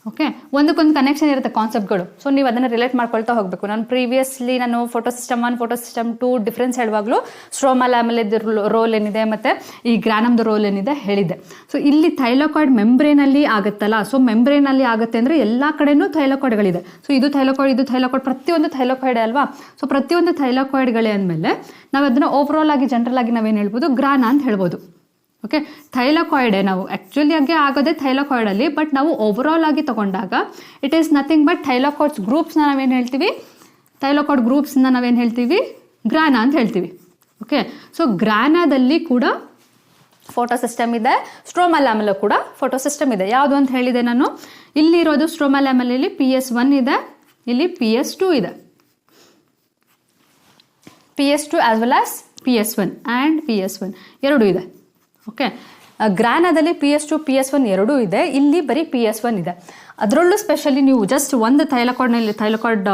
ಓಕೆ ಒಂದಕ್ಕೊಂದು ಕನೆಕ್ಷನ್ ಇರುತ್ತೆ ಕಾನ್ಸೆಪ್ಟ್ಗಳು ಸೊ ನೀವು ಅದನ್ನು ರಿಲೇಟ್ ಮಾಡ್ಕೊಳ್ತಾ ಹೋಗಬೇಕು. ನಾನು ಪ್ರೀವಿಯಸ್ಲಿ ನಾನು photo system one photo system two difference ಹೇಳುವಾಗಲೂ stroma ಲ್ಯಾಮಲಿದ್ದು ರೋಲ್ ಏನಿದೆ ಮತ್ತು ಈ ಗ್ರಾನಮ್ದು ರೋಲ್ ಏನಿದೆ ಹೇಳಿದೆ ಸೊ ಇಲ್ಲಿ ಥೈಲೋಕಾಯ್ಡ್ ಮೆಂಬ್ರೇನಲ್ಲಿ ಆಗುತ್ತಲ್ಲ? ಸೊ ಮೆಂಬ್ರೇನಲ್ಲಿ ಆಗುತ್ತೆ ಅಂದರೆ ಎಲ್ಲ ಕಡೆಯೂ ಥೈಲೋಕಾಯ್ಡ್ಗಳಿದೆ ಸೊ ಇದು ಥೈಲೋಕಾಯ್ಡ್ ಇದು ಥೈಲೋಕಾಯ್ಡ್ ಪ್ರತಿಯೊಂದು ಥೈಲೋಕಾಯ್ಡ್ ಅಲ್ವಾ? ಸೊ ಪ್ರತಿಯೊಂದು ಥೈಲೋಕಾಯ್ಡ್ಗಳೇ ಅಂದಮೇಲೆ ನಾವು ಅದನ್ನು ಓವರಾಲ್ ಆಗಿ ಜನರಲ್ ಆಗಿ ನಾವೇನು ಹೇಳ್ಬೋದು? ಗ್ರಾನ ಅಂತ ಹೇಳ್ಬೋದು. ಓಕೆ ಥೈಲಕಾಯ್ಡೆ ನಾವು ಆ್ಯಕ್ಚುಲಿ ಹಾಗೆ ಆಗೋದೇ ಥೈಲಕಾಯ್ಡಲ್ಲಿ ಬಟ್ ನಾವು ಓವರಾಲ್ ಆಗಿ ತಗೊಂಡಾಗ it is nothing but thylakoids ಗ್ರೂಪ್ಸ್ನ ನಾವೇನು ಹೇಳ್ತೀವಿ? ಥೈಲಕಾಯ್ಡ್ ಗ್ರೂಪ್ಸ್ನ ನಾವೇನು ಹೇಳ್ತೀವಿ? ಗ್ರಾನ ಅಂತ ಹೇಳ್ತೀವಿ. ಓಕೆ ಸೊ ಗ್ರಾನಾದಲ್ಲಿ ಕೂಡ ಫೋಟೋ ಸಿಸ್ಟಮ್ ಇದೆ. ಸ್ಟ್ರೋಮಲ್ಯಾಮಲ್ಲೂ ಕೂಡ ಫೋಟೋ ಸಿಸ್ಟಮ್ ಇದೆ. ಯಾವುದು ಅಂತ ಹೇಳಿದೆ ನಾನು? ಇಲ್ಲಿರೋದು ಸ್ಟ್ರೋಮಲ್ಯಾಮಲಲ್ಲಿ ಪಿ ಎಸ್ ಒನ್ ಇದೆ. ಇಲ್ಲಿ ಪಿ ಎಸ್ ಟು ಇದೆ. P S two as well as P S one and P S one ಎರಡು ಇದೆ. Okay ಗ್ರಾನದಲ್ಲಿ P S two P S one ಎರಡೂ ಇದೆ. ಇಲ್ಲಿ ಬರೀ ಪಿ ಎಸ್ ಒನ್ ಇದೆ. ಅದರಲ್ಲೂ ಸ್ಪೆಷಲಿ ನೀವು ಜಸ್ಟ್ ಒಂದು ತೈಲಕಾರ್ಡ್ನಲ್ಲಿ ತೈಲಕಾರ್ಡ್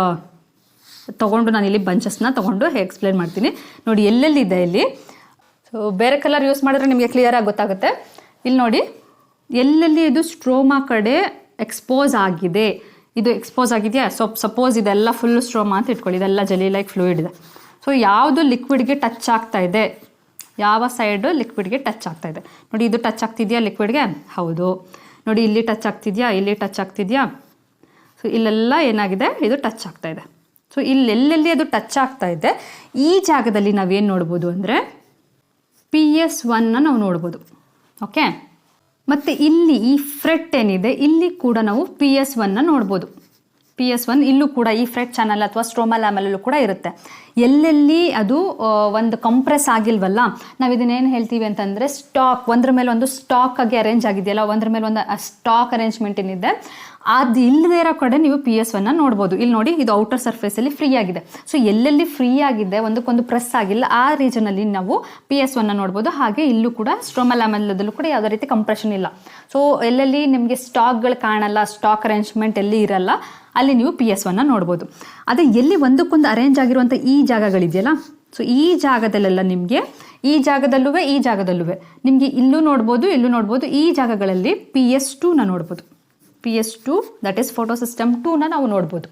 ತೊಗೊಂಡು ನಾನು ಇಲ್ಲಿ ಬಂಚಸ್ನ ತೊಗೊಂಡು ಎಕ್ಸ್ಪ್ಲೇನ್ ಮಾಡ್ತೀನಿ. ನೋಡಿ, ಎಲ್ಲೆಲ್ಲಿದೆ ಇಲ್ಲಿ? ಸೊ ಬೇರೆ ಕಲರ್ ಯೂಸ್ ಮಾಡಿದ್ರೆ ನಿಮಗೆ ಕ್ಲಿಯರ್ ಆಗಿ ಗೊತ್ತಾಗುತ್ತೆ. ಇಲ್ಲಿ ನೋಡಿ, ಎಲ್ಲೆಲ್ಲಿ ಇದು ಸ್ಟ್ರೋಮಾ ಕಡೆ ಎಕ್ಸ್ಪೋಸ್ ಆಗಿದೆ? ಇದು ಎಕ್ಸ್ಪೋಸ್ ಆಗಿದೆಯಾ? ಸೊ ಸಪೋಸ್ ಇದೆಲ್ಲ ಫುಲ್ ಸ್ಟ್ರೋಮಾ ಅಂತ ಇಟ್ಕೊಳ್ಳಿ. ಇದೆಲ್ಲ ಜಲಿ ಲೈಕ್ ಫ್ಲೂಯಿಡ್ ಇದೆ. ಸೊ ಯಾವುದು ಲಿಕ್ವಿಡ್ಗೆ ಟಚ್ ಆಗ್ತಾ ಇದೆ? ಯಾವ ಸೈಡು ಲಿಕ್ವಿಡ್ಗೆ ಟಚ್ ಆಗ್ತಾ ಇದೆ. ನೋಡಿ, ಇದು ಟಚ್ ಆಗ್ತಿದೆಯಾ ಲಿಕ್ವಿಡ್ಗೆ ಹೌದು. ನೋಡಿ, ಇಲ್ಲಿ ಟಚ್ ಆಗ್ತಿದೆಯಾ? ಇಲ್ಲಿ ಟಚ್ ಆಗ್ತಿದೆಯಾ? ಸೊ ಇಲ್ಲೆಲ್ಲ ಏನಾಗಿದೆ? ಇದು ಟಚ್ ಆಗ್ತಾ ಇದೆ. ಸೊ ಇಲ್ಲೆಲ್ಲೆಲ್ಲಿ ಅದು ಟಚ್ ಆಗ್ತಾ ಇದೆ? ಈ ಜಾಗದಲ್ಲಿ ನಾವೇನು ನೋಡ್ಬೋದು ಅಂದರೆ ಪಿ ಎಸ್ ಒನ್ನ ನಾವು ನೋಡ್ಬೋದು. ಓಕೆ ಮತ್ತು ಇಲ್ಲಿ ಈ ಫ್ರೆಟ್ ಏನಿದೆ? ಇಲ್ಲಿ ಕೂಡ ನಾವು ಪಿ ಎಸ್ ಒನ್ನ ನೋಡ್ಬೋದು. ಪಿ ಎಸ್ ಒನ್ ಇಲ್ಲೂ ಕೂಡ ಈ ಫ್ರೆಟ್ ಚಾನಲ್ ಅಥವಾ ಸ್ಟ್ರೋಮಲ್ ಆಮಲಲ್ಲೂ ಕೂಡ ಇರುತ್ತೆ. ಎಲ್ಲೆಲ್ಲಿ ಅದು ಒಂದು ಕಂಪ್ರೆಸ್ ಆಗಿಲ್ವಲ್ಲ, ನಾವು ಇದನ್ನೇನು ಹೇಳ್ತೀವಿ ಅಂತಂದರೆ ಸ್ಟಾಕ್ ಒಂದ್ರ ಮೇಲೆ ಒಂದು ಸ್ಟಾಕ್ ಆಗಿ ಅರೇಂಜ್ ಆಗಿದೆಯಲ್ಲ, ಒಂದ್ರ ಮೇಲೆ ಒಂದು ಸ್ಟಾಕ್ ಅರೇಂಜ್ಮೆಂಟ್ ಏನಿದೆ, ಅದು ಇಲ್ಲದೇ ಇರೋ ಕಡೆ ನೀವು ಪಿ ಎಸ್ ಒನ್ನ ನೋಡ್ಬೋದು. ಇಲ್ಲಿ ನೋಡಿ, ಇದು ಔಟರ್ ಸರ್ಫೇಸಲ್ಲಿ ಫ್ರೀ ಆಗಿದೆ. ಸೊ ಎಲ್ಲೆಲ್ಲಿ ಫ್ರೀ ಆಗಿದೆ, ಒಂದಕ್ಕೊಂದು ಪ್ರೆಸ್ ಆಗಿಲ್ಲ, ಆ ರೀಜನಲ್ಲಿ ನಾವು ಪಿ ಎಸ್ ಒನ್ನ ನೋಡ್ಬೋದು. ಹಾಗೆ ಇಲ್ಲೂ ಕೂಡ ಸ್ಟ್ರೋಮಲ್ ಆಮಲದಲ್ಲೂ ಕೂಡ ಯಾವುದೇ ರೀತಿ ಕಂಪ್ರೆಷನ್ ಇಲ್ಲ. ಸೊ ಎಲ್ಲೆಲ್ಲಿ ನಿಮಗೆ ಸ್ಟಾಕ್ಗಳು ಕಾಣಲ್ಲ ಸ್ಟಾಕ್ ಅರೇಂಜ್ಮೆಂಟ್ ಎಲ್ಲಿ ಇರಲ್ಲ ಅಲ್ಲಿ ನೀವು ಪಿ ಎಸ್ ಒನ್ನ ನೋಡ್ಬೋದು. ಅದೇ ಎಲ್ಲಿ ಒಂದಕ್ಕೊಂದು ಅರೇಂಜ್ ಆಗಿರುವಂಥ ಈ ಜಾಗಗಳಿದೆಯಲ್ಲ ಸೊ ಈ ಜಾಗದಲ್ಲೆಲ್ಲ ನಿಮಗೆ ಈ ಜಾಗದಲ್ಲೂ ಈ ಜಾಗದಲ್ಲೂ ನಿಮಗೆ ಇಲ್ಲೂ ನೋಡ್ಬೋದು ಇಲ್ಲೂ ನೋಡ್ಬೋದು, ಈ ಜಾಗಗಳಲ್ಲಿ ಪಿ ಎಸ್ ಟೂನ ನೋಡ್ಬೋದು. P S two that is photo system ಟೂನ ನಾವು ನೋಡ್ಬೋದು.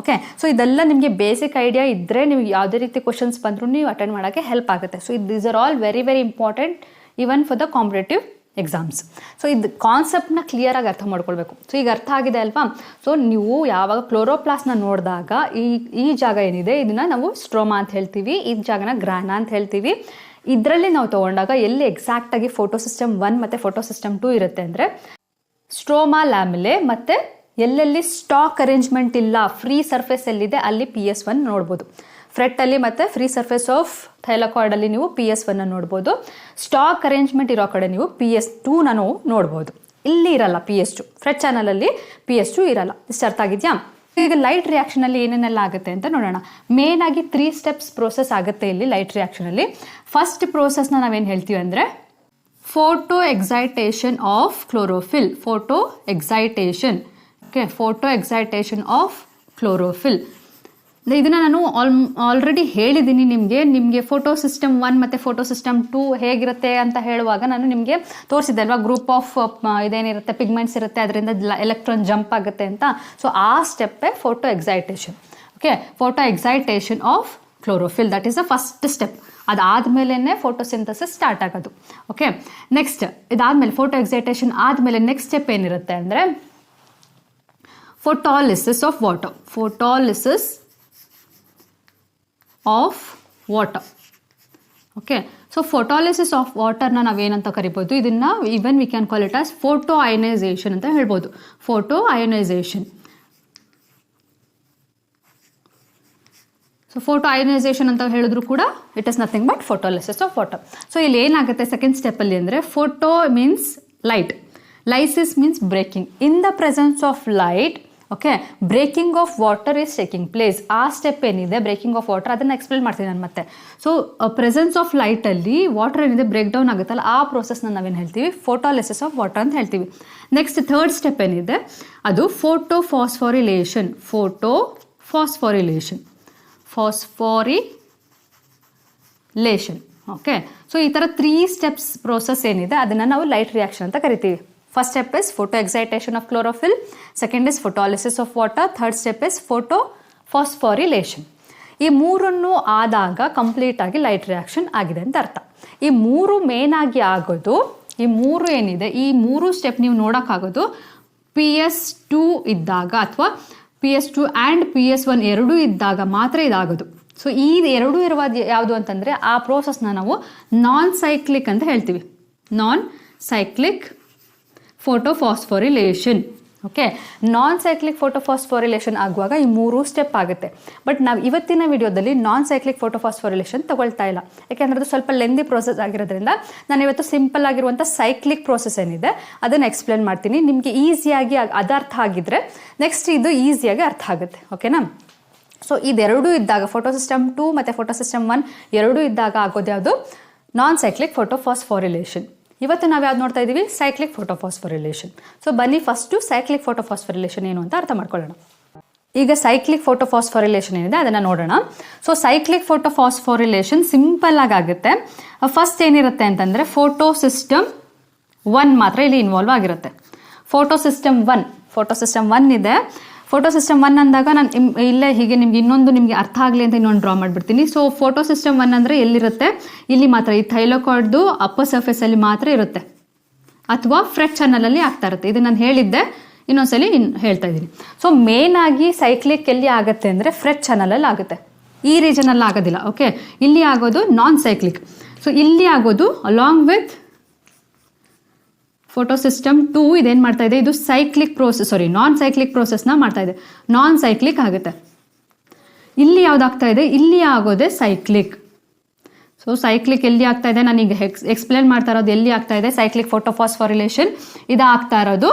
ಓಕೆ ಸೊ ಇದೆಲ್ಲ ನಿಮಗೆ ಬೇಸಿಕ್ ಐಡಿಯಾ ಇದ್ದರೆ ನೀವು ಯಾವುದೇ ರೀತಿ ಕ್ವಶನ್ಸ್ ಬಂದರೂ ನೀವು ಅಟೆಂಡ್ ಮಾಡೋಕ್ಕೆ ಹೆಲ್ಪ್ ಆಗುತ್ತೆ. So these are all very very important even for the competitive exams so ಇದು ಕಾನ್ಸೆಪ್ಟ್ನ ಕ್ಲಿಯರಾಗಿ ಅರ್ಥ ಮಾಡ್ಕೊಳ್ಬೇಕು. ಸೊ ಈಗ ಅರ್ಥ ಆಗಿದೆ ಅಲ್ವಾ? ಸೊ ನೀವು ಯಾವಾಗ ಕ್ಲೋರೋಪ್ಲಾಸ್ನ ನೋಡಿದಾಗ ಈ ಈ ಜಾಗ ಏನಿದೆ? ಇದನ್ನ ನಾವು ಸ್ಟ್ರೋಮಾ ಅಂತ ಹೇಳ್ತೀವಿ. ಈ ಜಾಗನ ಗ್ರಾನ ಅಂತ ಹೇಳ್ತೀವಿ. ಇದರಲ್ಲಿ ನಾವು ತೊಗೊಂಡಾಗ ಎಲ್ಲಿ ಎಕ್ಸಾಕ್ಟಾಗಿ ಫೋಟೋ ಸಿಸ್ಟಮ್ ಒನ್ ಮತ್ತು ಫೋಟೋ ಸಿಸ್ಟಮ್ ಟೂ ಇರುತ್ತೆ ಅಂದರೆ ಸ್ಟ್ರೋಮಾ ಲ್ಯಾಮಿಲೆ ಮತ್ತು ಎಲ್ಲೆಲ್ಲಿ ಸ್ಟಾಕ್ ಅರೇಂಜ್ಮೆಂಟ್ ಇಲ್ಲ ಫ್ರೀ ಸರ್ಫೇಸ್ ಎಲ್ಲಿದೆ, ಅಲ್ಲಿ ಪಿ ಎಸ್ ಒನ್ ನೋಡ್ಬೋದು. ಫ್ರೆಟ್ಟಲ್ಲಿ ಮತ್ತು ಫ್ರೀ ಸರ್ಫೇಸ್ ಆಫ್ ಥೈಲಕಾಯ್ಡಲ್ಲಿ ನೀವು ಪಿ ಎಸ್ ಒನ್ನ ನೋಡ್ಬೋದು. ಸ್ಟಾಕ್ ಅರೇಂಜ್ಮೆಂಟ್ ಇರೋ ಕಡೆ ನೀವು ಪಿ ಎಸ್ ಟೂನ ನಾವು ನೋಡ್ಬೋದು. ಇಲ್ಲಿ ಇರಲ್ಲ ಪಿ ಎಸ್ ಟು ಫ್ರೆಟ್ ಚಾನಲಲ್ಲಿ ಪಿ ಎಸ್ ಟು ಇರಲ್ಲ. ಇಷ್ಟು ಅರ್ಥ ಆಗಿದೆಯಾ? ಈಗ ಲೈಟ್ ರಿಯಾಕ್ಷನಲ್ಲಿ ಏನೇನೆಲ್ಲ ಆಗುತ್ತೆ ಅಂತ ನೋಡೋಣ. ಮೇನ್ ಆಗಿ ತ್ರೀ ಸ್ಟೆಪ್ಸ್ ಪ್ರೋಸೆಸ್ ಆಗುತ್ತೆ ಇಲ್ಲಿ ಲೈಟ್ ರಿಯಾಕ್ಷನಲ್ಲಿ ಫಸ್ಟ್ ಪ್ರೋಸೆಸ್ನ ನಾವೇನು ಹೇಳ್ತೀವಿ ಅಂದರೆ photo excitation of chlorophyll photo excitation okay photo excitation of chlorophyll ಇದನ್ನ ನಾನು ಆಲ್ ಆಲ್ರೆಡಿ ಹೇಳಿದ್ದೀನಿ ನಿಮಗೆ. ನಿಮಗೆ ಫೋಟೋ ಸಿಸ್ಟಮ್ ಒನ್ ಮತ್ತು ಫೋಟೋ ಸಿಸ್ಟಮ್ ಟೂ ಹೇಗಿರುತ್ತೆ ಅಂತ ಹೇಳುವಾಗ ನಾನು ನಿಮಗೆ ತೋರಿಸಿದ್ದೆ ಅಲ್ವಾ? ಗ್ರೂಪ್ ಆಫ್ ಇದೇನಿರುತ್ತೆ ಪಿಗ್ಮೆಂಟ್ಸ್ ಇರುತ್ತೆ, ಅದರಿಂದ ಎಲೆಕ್ಟ್ರಾನ್ ಜಂಪ್ ಆಗುತ್ತೆ ಅಂತ. ಸೊ ಆ ಸ್ಟೆಪ್ಪೇ photo excitation okay photo excitation of chlorophyll that is the first step ಅದಾದಮೇಲೆ ಫೋಟೋಸಿಂಥಸಿಸ್ ಸ್ಟಾರ್ಟ್ ಆಗೋದು. ಓಕೆ ನೆಕ್ಸ್ಟ್ ಇದಾದಮೇಲೆ ಫೋಟೋ ಎಕ್ಸೈಟೇಷನ್ ಆದಮೇಲೆ ನೆಕ್ಸ್ಟ್ ಸ್ಟೆಪ್ ಏನಿರುತ್ತೆ ಅಂದರೆ photolysis of water photolysis of water okay so photolysis of ವಾಟರ್ನ ನಾವೇನಂತ ಕರಿಬೋದು? ಇದನ್ನು even we can call it as photo ionisation ಅಂತ ಹೇಳ್ಬೋದು. Photo ionisation so photo ionisation ಅಂತ ಹೇಳಿದ್ರು ಕೂಡ it is nothing but photolysis of water so ಇಲ್ಲಿ ಏನಾಗುತ್ತೆ ಸೆಕೆಂಡ್ ಸ್ಟೆಪ್ಪಲ್ಲಿ ಅಂದರೆ photo means light lysis means breaking in the presence of light okay breaking of water is taking place ಆ step ಏನಿದೆ? Breaking of water ಅದನ್ನು explain ಮಾಡ್ತೀನಿ ನಾನು ಮತ್ತೆ. ಸೊ ಪ್ರೆಸೆನ್ಸ್ ಆಫ್ ಲೈಟಲ್ಲಿ ವಾಟರ್ ಏನಿದೆ? ಬ್ರೇಕ್ ಡೌನ್ ಆಗುತ್ತಲ್ಲ? ಆ ಪ್ರೋಸೆಸ್ನ ನಾವೇನು ಹೇಳ್ತೀವಿ? ಫೋಟೋಲಿಸಿಸ್ ಆಫ್ ವಾಟರ್ ಅಂತ ಹೇಳ್ತೀವಿ. ನೆಕ್ಸ್ಟ್ ಥರ್ಡ್ ಸ್ಟೆಪ್ ಏನಿದೆ? ಅದು photo phosphorylation photo phosphorylation phosphorylation okay so ಈ ಥರ ತ್ರೀ ಸ್ಟೆಪ್ಸ್ ಪ್ರೋಸೆಸ್ ಏನಿದೆ? ಅದನ್ನು ನಾವು ಲೈಟ್ ರಿಯಾಕ್ಷನ್ ಅಂತ ಕರಿತೀವಿ. First step is of chlorophyll second is photolysis of water third step is photo phosphorylation ಈ ಮೂರನ್ನು ಆದಾಗ ಕಂಪ್ಲೀಟ್ ಆಗಿ ಲೈಟ್ ರಿಯಾಕ್ಷನ್ ಆಗಿದೆ ಅಂತ ಅರ್ಥ. ಈ ಮೂರು ಮೇನ್ ಆಗಿ ಆಗೋದು, ಈ ಮೂರು ಏನಿದೆ, ಈ ಮೂರು ಸ್ಟೆಪ್ ನೀವು ನೋಡೋಕ್ಕಾಗೋದು ಪಿ ಎಸ್ ಟು ಇದ್ದಾಗ ಅಥವಾ P S two and P S one ಎರಡೂ ಇದ್ದಾಗ ಮಾತ್ರ ಇದಾಗೋದು. ಸೊ ಈ ಎರಡೂ ಇರುವ ಯಾವುದು ಅಂತಂದರೆ ಆ ಪ್ರೋಸೆಸ್ನ ನಾವು ನಾನ್ ಸೈಕ್ಲಿಕ್ ಅಂತ ಹೇಳ್ತೀವಿ. Non cyclic photophosphorylation okay non cyclic photophosphorylation ಆಗುವಾಗ ಈ ಮೂರು ಸ್ಟೆಪ್ ಆಗುತ್ತೆ. ಬಟ್ ನಾವು ಇವತ್ತಿನ ವಿಡಿಯೋದಲ್ಲಿ ನಾನ್ ಸೈಕ್ಲಿಕ್ ಫೋಟೋಫಾಸ್ಫೋರಿಲೇಷನ್ ತಗೊಳ್ತಾ ಇಲ್ಲ. ಯಾಕೆಂದ್ರೆ ಅದು ಸ್ವಲ್ಪ ಲೆಂದಿ ಪ್ರೋಸೆಸ್ ಆಗಿರೋದ್ರಿಂದ ನಾನು ಇವತ್ತು ಸಿಂಪಲ್ ಆಗಿರುವಂಥ ಸೈಕ್ಲಿಕ್ ಪ್ರೋಸೆಸ್ ಏನಿದೆ, ಅದನ್ನು ಎಕ್ಸ್ಪ್ಲೇನ್ ಮಾಡ್ತೀನಿ. ನಿಮಗೆ ಈಸಿಯಾಗಿ ಅರ್ಥ ಆಗಿದ್ರೆ ನೆಕ್ಸ್ಟ್ ಇದು ಈಸಿಯಾಗಿ ಅರ್ಥ ಆಗುತ್ತೆ. ಓಕೆನಾ ಸೊ ಇದೆರಡೂ ಇದ್ದಾಗ ಫೋಟೋ ಸಿಸ್ಟಮ್ ಟು ಮತ್ತು ಫೋಟೋ ಸಿಸ್ಟಮ್ ಒನ್ ಎರಡೂ ಇದ್ದಾಗ ಆಗೋದು ಯಾವುದು? ನಾನ್ ಸೈಕ್ಲಿಕ್ ಫೋಟೋಫಾಸ್ಫೋರಿಲೇಷನ್ ಇವತ್ತು ನಾವು ಯಾವ್ದು ನೋಡ್ತಾ ಇದ್ದೀವಿ ಸೈಕ್ಲಿಕ್ ಫೋಟೋಫಾಸ್ಫೊರಿಲೇಷನ್ ಸೊ ಬನ್ನಿ ಫಸ್ಟು ಸೈಕ್ಲಿಕ್ ಫೋಟೋಫಾಸ್ಫೊರಿಲೇಷನ್ ಏನು ಅಂತ ಅರ್ಥ ಮಾಡ್ಕೊಳ್ಳೋಣ. ಈಗ ಸೈಕ್ಲಿಕ್ ಫೋಟೋಫಾಸ್ಫೊರಿಲೇಷನ್ ಏನಿದೆ ಅದನ್ನು ನೋಡೋಣ. ಸೊ ಸೈಕ್ಲಿಕ್ ಫೋಟೋಫಾಸ್ಫೊರಿಲೇಷನ್ ಸಿಂಪಲ್ ಆಗಿ ಆಗುತ್ತೆ. ಫಸ್ಟ್ ಏನಿರುತ್ತೆ ಅಂತಂದರೆ ಫೋಟೋ ಸಿಸ್ಟಮ್ ಒನ್ ಮಾತ್ರ ಇಲ್ಲಿ ಇನ್ವಾಲ್ವ್ ಆಗಿರುತ್ತೆ. Photo system one photo system one ಇದೆ. ಫೋಟೋ ಸಿಸ್ಟಮ್ ಒನ್ ಅಂದಾಗ ನಾನು ಇಲ್ಲೇ ಹೀಗೆ ನಿಮ್ಗೆ ಇನ್ನೊಂದು ನಿಮಗೆ ಅರ್ಥ ಆಗಲಿ ಅಂತ ಇನ್ನೊಂದು ಡ್ರಾ ಮಾಡಿಬಿಡ್ತೀನಿ. ಸೊ ಫೋಟೋ ಸಿಸ್ಟಮ್ ಒನ್ ಅಂದರೆ ಎಲ್ಲಿರುತ್ತೆ? ಇಲ್ಲಿ ಮಾತ್ರ, ಈ ಥೈಲೋಕಾರ್ಡ್ದು ಅಪ್ಪರ್ ಸರ್ಫೇಸಲ್ಲಿ ಮಾತ್ರ ಇರುತ್ತೆ. ಅಥವಾ ಫ್ರೆಟ್ ಚಾನಲಲ್ಲಿ ಆಗ್ತಾ ಇರುತ್ತೆ. ಇದು ನಾನು ಹೇಳಿದ್ದೆ. ಇನ್ನೊಂದ್ಸಲಿ ಇನ್, ಹೇಳ್ತಾ ಇದ್ದೀನಿ. ಸೊ ಮೇನ್ ಆಗಿ ಸೈಕ್ಲಿಕ್ ಎಲ್ಲಿ ಆಗುತ್ತೆ ಅಂದರೆ ಫ್ರೆಟ್ ಚಾನಲಲ್ಲಿ ಆಗುತ್ತೆ. ಈ ರೀಜನಲ್ಲಿ ಆಗೋದಿಲ್ಲ ಓಕೆ ಇಲ್ಲಿ ಆಗೋದು ನಾನ್ ಸೈಕ್ಲಿಕ್ ಸೊ ಇಲ್ಲಿ ಆಗೋದು along with photo system two ಇದೇನು ಮಾಡ್ತಾ ಇದೆ? ಇದು cyclic process sorry non cyclic ಪ್ರೋಸೆಸ್ನ ಮಾಡ್ತಾ ಇದೆ. ನಾನ್ ಸೈಕ್ಲಿಕ್ ಆಗುತ್ತೆ. ಇಲ್ಲಿ ಯಾವ್ದಾಗ್ತಾ ಇದೆ? ಇಲ್ಲಿ ಆಗೋದೆ ಸೈಕ್ಲಿಕ್ ಸೊ ಸೈಕ್ಲಿಕ್ ಎಲ್ಲಿ ಆಗ್ತಾ ಇದೆ? ನಾನೀಗ ಎಕ್ಸ್ ಎಕ್ಸ್ಪ್ಲೇನ್ ಮಾಡ್ತಾ ಇರೋದು ಎಲ್ಲಿ ಆಗ್ತಾ ಇದೆ? ಸೈಕ್ಲಿಕ್ ಫೋಟೋಫಾಸ್ಫಾರಿಲೇಷನ್ ಇದು ಆಗ್ತಾ ಇರೋದು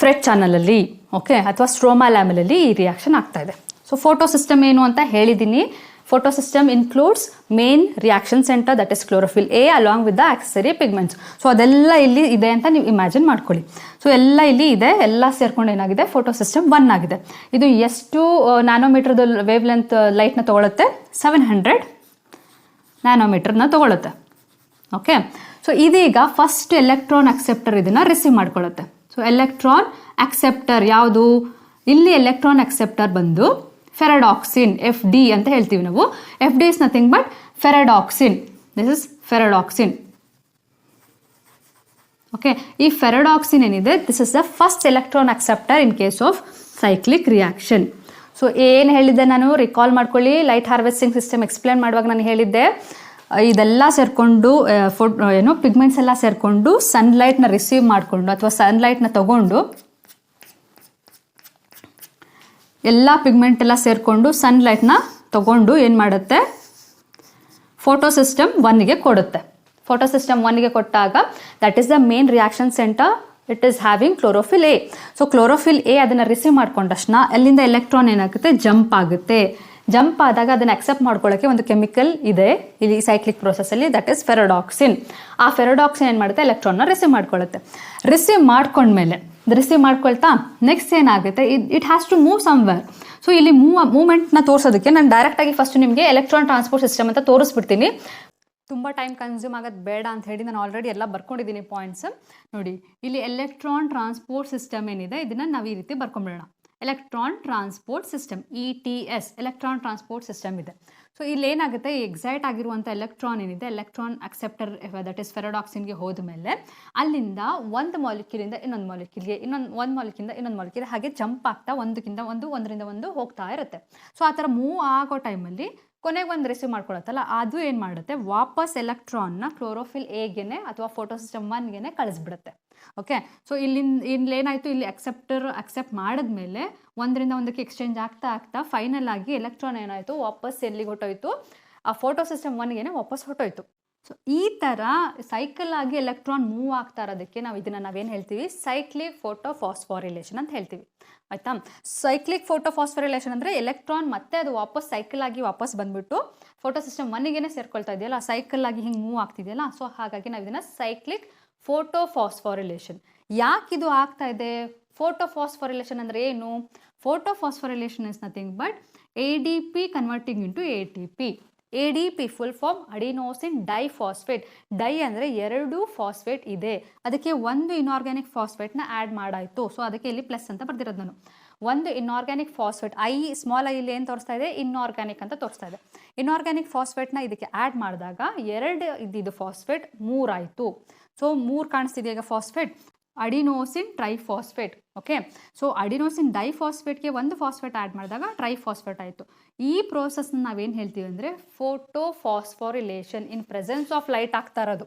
ಫ್ರೆಡ್ ಚಾನಲಲ್ಲಿ ಓಕೆ ಅಥವಾ ಸ್ಟ್ರೋಮಾ ಲ್ಯಾಮಲಲ್ಲಿ ಈ ರಿಯಾಕ್ಷನ್ ಆಗ್ತಾ ಇದೆ. ಸೊ ಫೋಟೋ ಸಿಸ್ಟಮ್ ಏನು ಅಂತ ಹೇಳಿದ್ದೀನಿ photo system includes main reaction centre that is chlorophyll a along with the accessory pigments so ಅದೆಲ್ಲ ಇಲ್ಲಿ ಇದೆ ಅಂತ ನೀವು ಇಮ್ಯಾಜಿನ್ ಮಾಡ್ಕೊಳ್ಳಿ. ಸೊ ಎಲ್ಲ ಇಲ್ಲಿ ಇದೆ, ಎಲ್ಲ ಸೇರ್ಕೊಂಡು ಏನಾಗಿದೆ? ಫೋಟೋ ಸಿಸ್ಟಮ್ ಒನ್ ಆಗಿದೆ. ಇದು ಎಷ್ಟು ನ್ಯಾನೋಮೀಟರ್ದು ವೇವ್ ಲೆಂತ್ ಲೈಟ್ನ ತೊಗೊಳುತ್ತೆ? ಸೆವೆನ್ ಹಂಡ್ರೆಡ್ ನ್ಯಾನೋಮೀಟರ್ನ ತೊಗೊಳುತ್ತೆ. ಓಕೆ ಸೊ ಇದೀಗ ಫಸ್ಟ್ ಎಲೆಕ್ಟ್ರಾನ್ ಅಕ್ಸೆಪ್ಟರ್ ಇದನ್ನು ರಿಸೀವ್ ಮಾಡ್ಕೊಳ್ಳುತ್ತೆ. ಸೊ ಎಲೆಕ್ಟ್ರಾನ್ ಅಕ್ಸೆಪ್ಟರ್ ಯಾವುದು? ಇಲ್ಲಿ ಎಲೆಕ್ಟ್ರಾನ್ ಅಕ್ಸೆಪ್ಟರ್ ಬಂದು ಫೆರಡಾಕ್ಸಿನ್ ಎಫ್ ಡಿ ಅಂತ ಹೇಳ್ತೀವಿ ನಾವು. F D is nothing but ferredoxin. This is ferredoxin. Okay ಈ ಫೆರಡಾಕ್ಸಿನ್ ಏನಿದೆ? This is the first electron acceptor in case of cyclic reaction so ಏನು ಹೇಳಿದ್ದೆ ನಾನು? ರಿಕಾಲ್ ಮಾಡ್ಕೊಳ್ಳಿ. ಲೈಟ್ ಹಾರ್ವೆಸ್ಟಿಂಗ್ ಸಿಸ್ಟಮ್ ಎಕ್ಸ್ಪ್ಲೇನ್ ಮಾಡುವಾಗ ನಾನು ಹೇಳಿದ್ದೆ. ಇದೆಲ್ಲ ಸೇರಿಕೊಂಡು ಫುಡ್ ಏನು ಪಿಗ್ಮೆಂಟ್ಸ್ ಎಲ್ಲ ಸೇರಿಕೊಂಡು ಸನ್ಲೈಟ್ನ ರಿಸೀವ್ ಮಾಡಿಕೊಂಡು, ಅಥವಾ ಸನ್ಲೈಟ್ನ ತಗೊಂಡು ಎಲ್ಲ ಪಿಗ್ಮೆಂಟ್ ಎಲ್ಲ ಸೇರಿಕೊಂಡು ಸನ್ಲೈಟ್ನ ತಗೊಂಡು ಏನು ಮಾಡುತ್ತೆ? ಫೋಟೋ ಸಿಸ್ಟಮ್ ಒನ್ಗೆ ಕೊಡುತ್ತೆ. ಫೋಟೋ ಸಿಸ್ಟಮ್ ಒನ್ಗೆ ಕೊಟ್ಟಾಗ that is the main reaction centre it is having chlorophyll a so chlorophyll a ಅದನ್ನು ರಿಸೀವ್ ಮಾಡ್ಕೊಂಡಕ್ಷಣ ಅಲ್ಲಿಂದ ಎಲೆಕ್ಟ್ರಾನ್ ಏನಾಗುತ್ತೆ? ಜಂಪ್ ಆಗುತ್ತೆ. ಜಂಪ್ ಆದಾಗ ಅದನ್ನು ಅಕ್ಸೆಪ್ಟ್ ಮಾಡ್ಕೊಳ್ಳೋಕ್ಕೆ ಒಂದು ಕೆಮಿಕಲ್ ಇದೆ. ಇಲ್ಲಿ ಸೈಕ್ಲಿಕ್ ಪ್ರೊಸೆಸಲ್ಲಿ ದಟ್ ಈಸ್ ಫೆರೋಡಾಕ್ಸಿನ್ ಆ ಫೆರೋಡಾಕ್ಸಿನ್ ಏನು ಮಾಡುತ್ತೆ? ಎಲೆಕ್ಟ್ರಾನ್ನ ರಿಸೀವ್ ಮಾಡ್ಕೊಳ್ಳುತ್ತೆ. ರಿಸೀವ್ ಮಾಡ್ಕೊಂಡ್ಮೇಲೆ ರಿಸೀವ್ ಮಾಡ್ಕೊಳ್ತಾ ನೆಕ್ಸ್ಟ್ ಏನಾಗುತ್ತೆ? It has to move somewhere so ಇಲ್ಲಿ ಮೂವ್ ಮೂವ್ಮೆಂಟ್ನ ತೋರಿಸೋದಕ್ಕೆ ನಾನು ಡೈರೆಕ್ಟಾಗಿ ಫಸ್ಟ್ ನಿಮಗೆ ಎಲೆಕ್ಟ್ರಾನ್ ಟ್ರಾನ್ಸ್ಪೋರ್ಟ್ ಸಿಸ್ಟಮ್ ಅಂತ ತೋರಿಸ್ಬಿಡ್ತೀನಿ. ತುಂಬ ಟೈಮ್ ಕನ್ಸ್ಯೂಮ್ ಆಗೋದು ಬೇಡ ಅಂತ ಹೇಳಿ ನಾನು ಆಲ್ರೆಡಿ ಎಲ್ಲ ಬರ್ಕೊಂಡಿದ್ದೀನಿ ಪಾಯಿಂಟ್ಸ್ ನೋಡಿ, ಇಲ್ಲಿ ಎಲೆಕ್ಟ್ರಾನ್ ಟ್ರಾನ್ಸ್ಪೋರ್ಟ್ ಸಿಸ್ಟಮ್ ಏನಿದೆ, ಇದನ್ನು ನಾವು ಈ ರೀತಿ ಬರ್ಕೊಂಬಿಡೋಣ. Electron transport system E T S electron transport system ಇದೆ. ಸೊ ಇಲ್ಲಿ ಏನಾಗುತ್ತೆ ಎಕ್ಸೈಟ್ ಆಗಿರುವಂಥ ಎಲೆಕ್ಟ್ರಾನ್ ಏನಿದೆ? ಎಲೆಕ್ಟ್ರಾನ್ ಅಕ್ಸೆಪ್ಟರ್ ದಟ್ ಇಸ್ ಫೆರೋಡಾಕ್ಸಿನ್ಗೆ ಹೋದ ಮೇಲೆ ಅಲ್ಲಿಂದ ಒಂದು ಮಾಲಿಕ್ಯೂಲಿಂದ ಇನ್ನೊಂದು ಮಾಲಿಕ್ಯೂಲ್ಗೆ ಇನ್ನೊಂದು, ಒಂದು ಮಾಲಿಕ್ಯೂಲಿಂದ ಇನ್ನೊಂದು ಮಾಲಿಕ್ಯೂಲ್ ಹಾಗೆ ಜಂಪ್ ಆಗ್ತಾ ಒಂದಕ್ಕಿಂತ ಒಂದು, ಒಂದರಿಂದ ಒಂದು ಹೋಗ್ತಾ ಇರುತ್ತೆ. ಸೊ ಆ ಥರ ಮೂವ್ ಆಗೋ ಟೈಮಲ್ಲಿ ಕೊನೆಗೆ ಒಂದು ರಿಸೀವ್ ಮಾಡ್ಕೊಳತ್ತಲ್ಲ, ಅದು ಏನು ಮಾಡುತ್ತೆ? ವಾಪಸ್ ಎಲೆಕ್ಟ್ರಾನ್ನ ಕ್ಲೋರೋಫಿಲ್ ಎಗೆನೆ ಅಥವಾ ಫೋಟೋಸಿಸ್ಟಮ್ ಒನ್ಗೆನೆ ಕಳಿಸ್ಬಿಡುತ್ತೆ. ಓಕೆ ಸೊ ಇಲ್ಲಿಂದ, ಇಲ್ಲಿ ಏನಾಯಿತು? ಇಲ್ಲಿ ಅಕ್ಸೆಪ್ಟರ್ ಅಕ್ಸೆಪ್ಟ್ ಮಾಡಿದ್ಮೇಲೆ ಒಂದರಿಂದ ಒಂದಕ್ಕೆ ಎಕ್ಸ್ಚೇಂಜ್ ಆಗ್ತಾ ಆಗ್ತಾ ಫೈನಲ್ ಆಗಿ ಎಲೆಕ್ಟ್ರಾನ್ ಏನಾಯಿತು? ವಾಪಸ್ ಎಲ್ಲಿಗೆ ಹೊಟ್ಟೋಯ್ತು ಆ ಫೋಟೋ ಸಿಸ್ಟಮ್ ಒನ್ಗೆನೆ ವಾಪಸ್ ಹೊಟ್ಟೋಯ್ತು ಸೊ ಈ ಥರ ಸೈಕಲ್ ಆಗಿ ಎಲೆಕ್ಟ್ರಾನ್ ಮೂವ್ ಆಗ್ತಾ ಇರೋದಕ್ಕೆ ನಾವು ಇದನ್ನು ನಾವೇನು ಹೇಳ್ತೀವಿ? ಸೈಕ್ಲಿಕ್ ಫೋಟೋ ಫಾಸ್ಫಾರಿಲೇಷನ್ ಅಂತ ಹೇಳ್ತೀವಿ. ಆಯಿತಾ? ಸೈಕ್ಲಿಕ್ ಫೋಟೋ ಫಾಸ್ಫಾರಿಲೇಷನ್ ಅಂದರೆ ಎಲೆಕ್ಟ್ರಾನ್ ಮತ್ತೆ ಅದು ವಾಪಸ್ ಸೈಕಲ್ ಆಗಿ ವಾಪಸ್ ಬಂದುಬಿಟ್ಟು ಫೋಟೋ ಸಿಸ್ಟಮ್ ಮನೆಗೇನೆ ಸೇರ್ಕೊಳ್ತಾ ಇದೆಯಲ್ಲ ಸೈಕಲ್ ಆಗಿ ಹಿಂಗೆ ಮೂವ್ ಆಗ್ತಿದೆಯಲ್ಲ ಸೊ ಹಾಗಾಗಿ ನಾವು ಇದನ್ನು ಸೈಕ್ಲಿಕ್ ಫೋಟೋ ಫಾಸ್ಫಾರಿಲೇಷನ್ ಯಾಕೆ ಇದು ಆಗ್ತಾ ಇದೆ? ಫೋಟೋ ಫಾಸ್ಫಾರಿಲೇಷನ್ ಅಂದರೆ ಏನು? Photo phosphorylation is nothing but A D P converting into A T P A D P full form adenosine diphosphate di ಅಂದರೆ ಎರಡು ಫಾಸ್ಫೇಟ್ ಇದೆ. ಅದಕ್ಕೆ ಒಂದು ಇನ್ಆರ್ಗ್ಯಾನಿಕ್ ಫಾಸ್ಫೇಟ್ನ ಆ್ಯಡ್ ಮಾಡಾಯಿತು. ಸೊ ಅದಕ್ಕೆ ಇಲ್ಲಿ ಪ್ಲಸ್ ಅಂತ ಬರ್ದಿರೋದು ನಾನು. ಒಂದು inorganic phosphate I small I ಇಲ್ಲಿ ಏನು ತೋರಿಸ್ತಾ ಇದೆ? ಇನ್ಆರ್ಗ್ಯಾನಿಕ್ ಅಂತ ತೋರಿಸ್ತಾ ಇದೆ. ಇನ್ಆರ್ಗ್ಯಾನಿಕ್ ಫಾಸ್ಫೇಟ್ನ ಇದಕ್ಕೆ ಆ್ಯಡ್ ಮಾಡಿದಾಗ ಎರಡು ಇದ್ದಿದ್ದು ಫಾಸ್ಫೇಟ್ ಮೂರಾಯಿತು ಸೊ ಮೂರು ಕಾಣಿಸ್ತಿದೆ ಈಗ phosphate adenosine triphosphate okay so adenosine ಡೈಫಾಸ್ಫೇಟ್ಗೆ ಒಂದು ಫಾಸ್ಫೇಟ್ ಆ್ಯಡ್ ಮಾಡಿದಾಗ ಟ್ರೈಫಾಸ್ಫೇಟ್ ಆಯಿತು. ಈ ಪ್ರೋಸೆಸ್ನ ನಾವೇನು ಹೇಳ್ತೀವಿ ಅಂದರೆ photo phosphorylation in presence of light ಆಗ್ತಾ ಇರೋದು.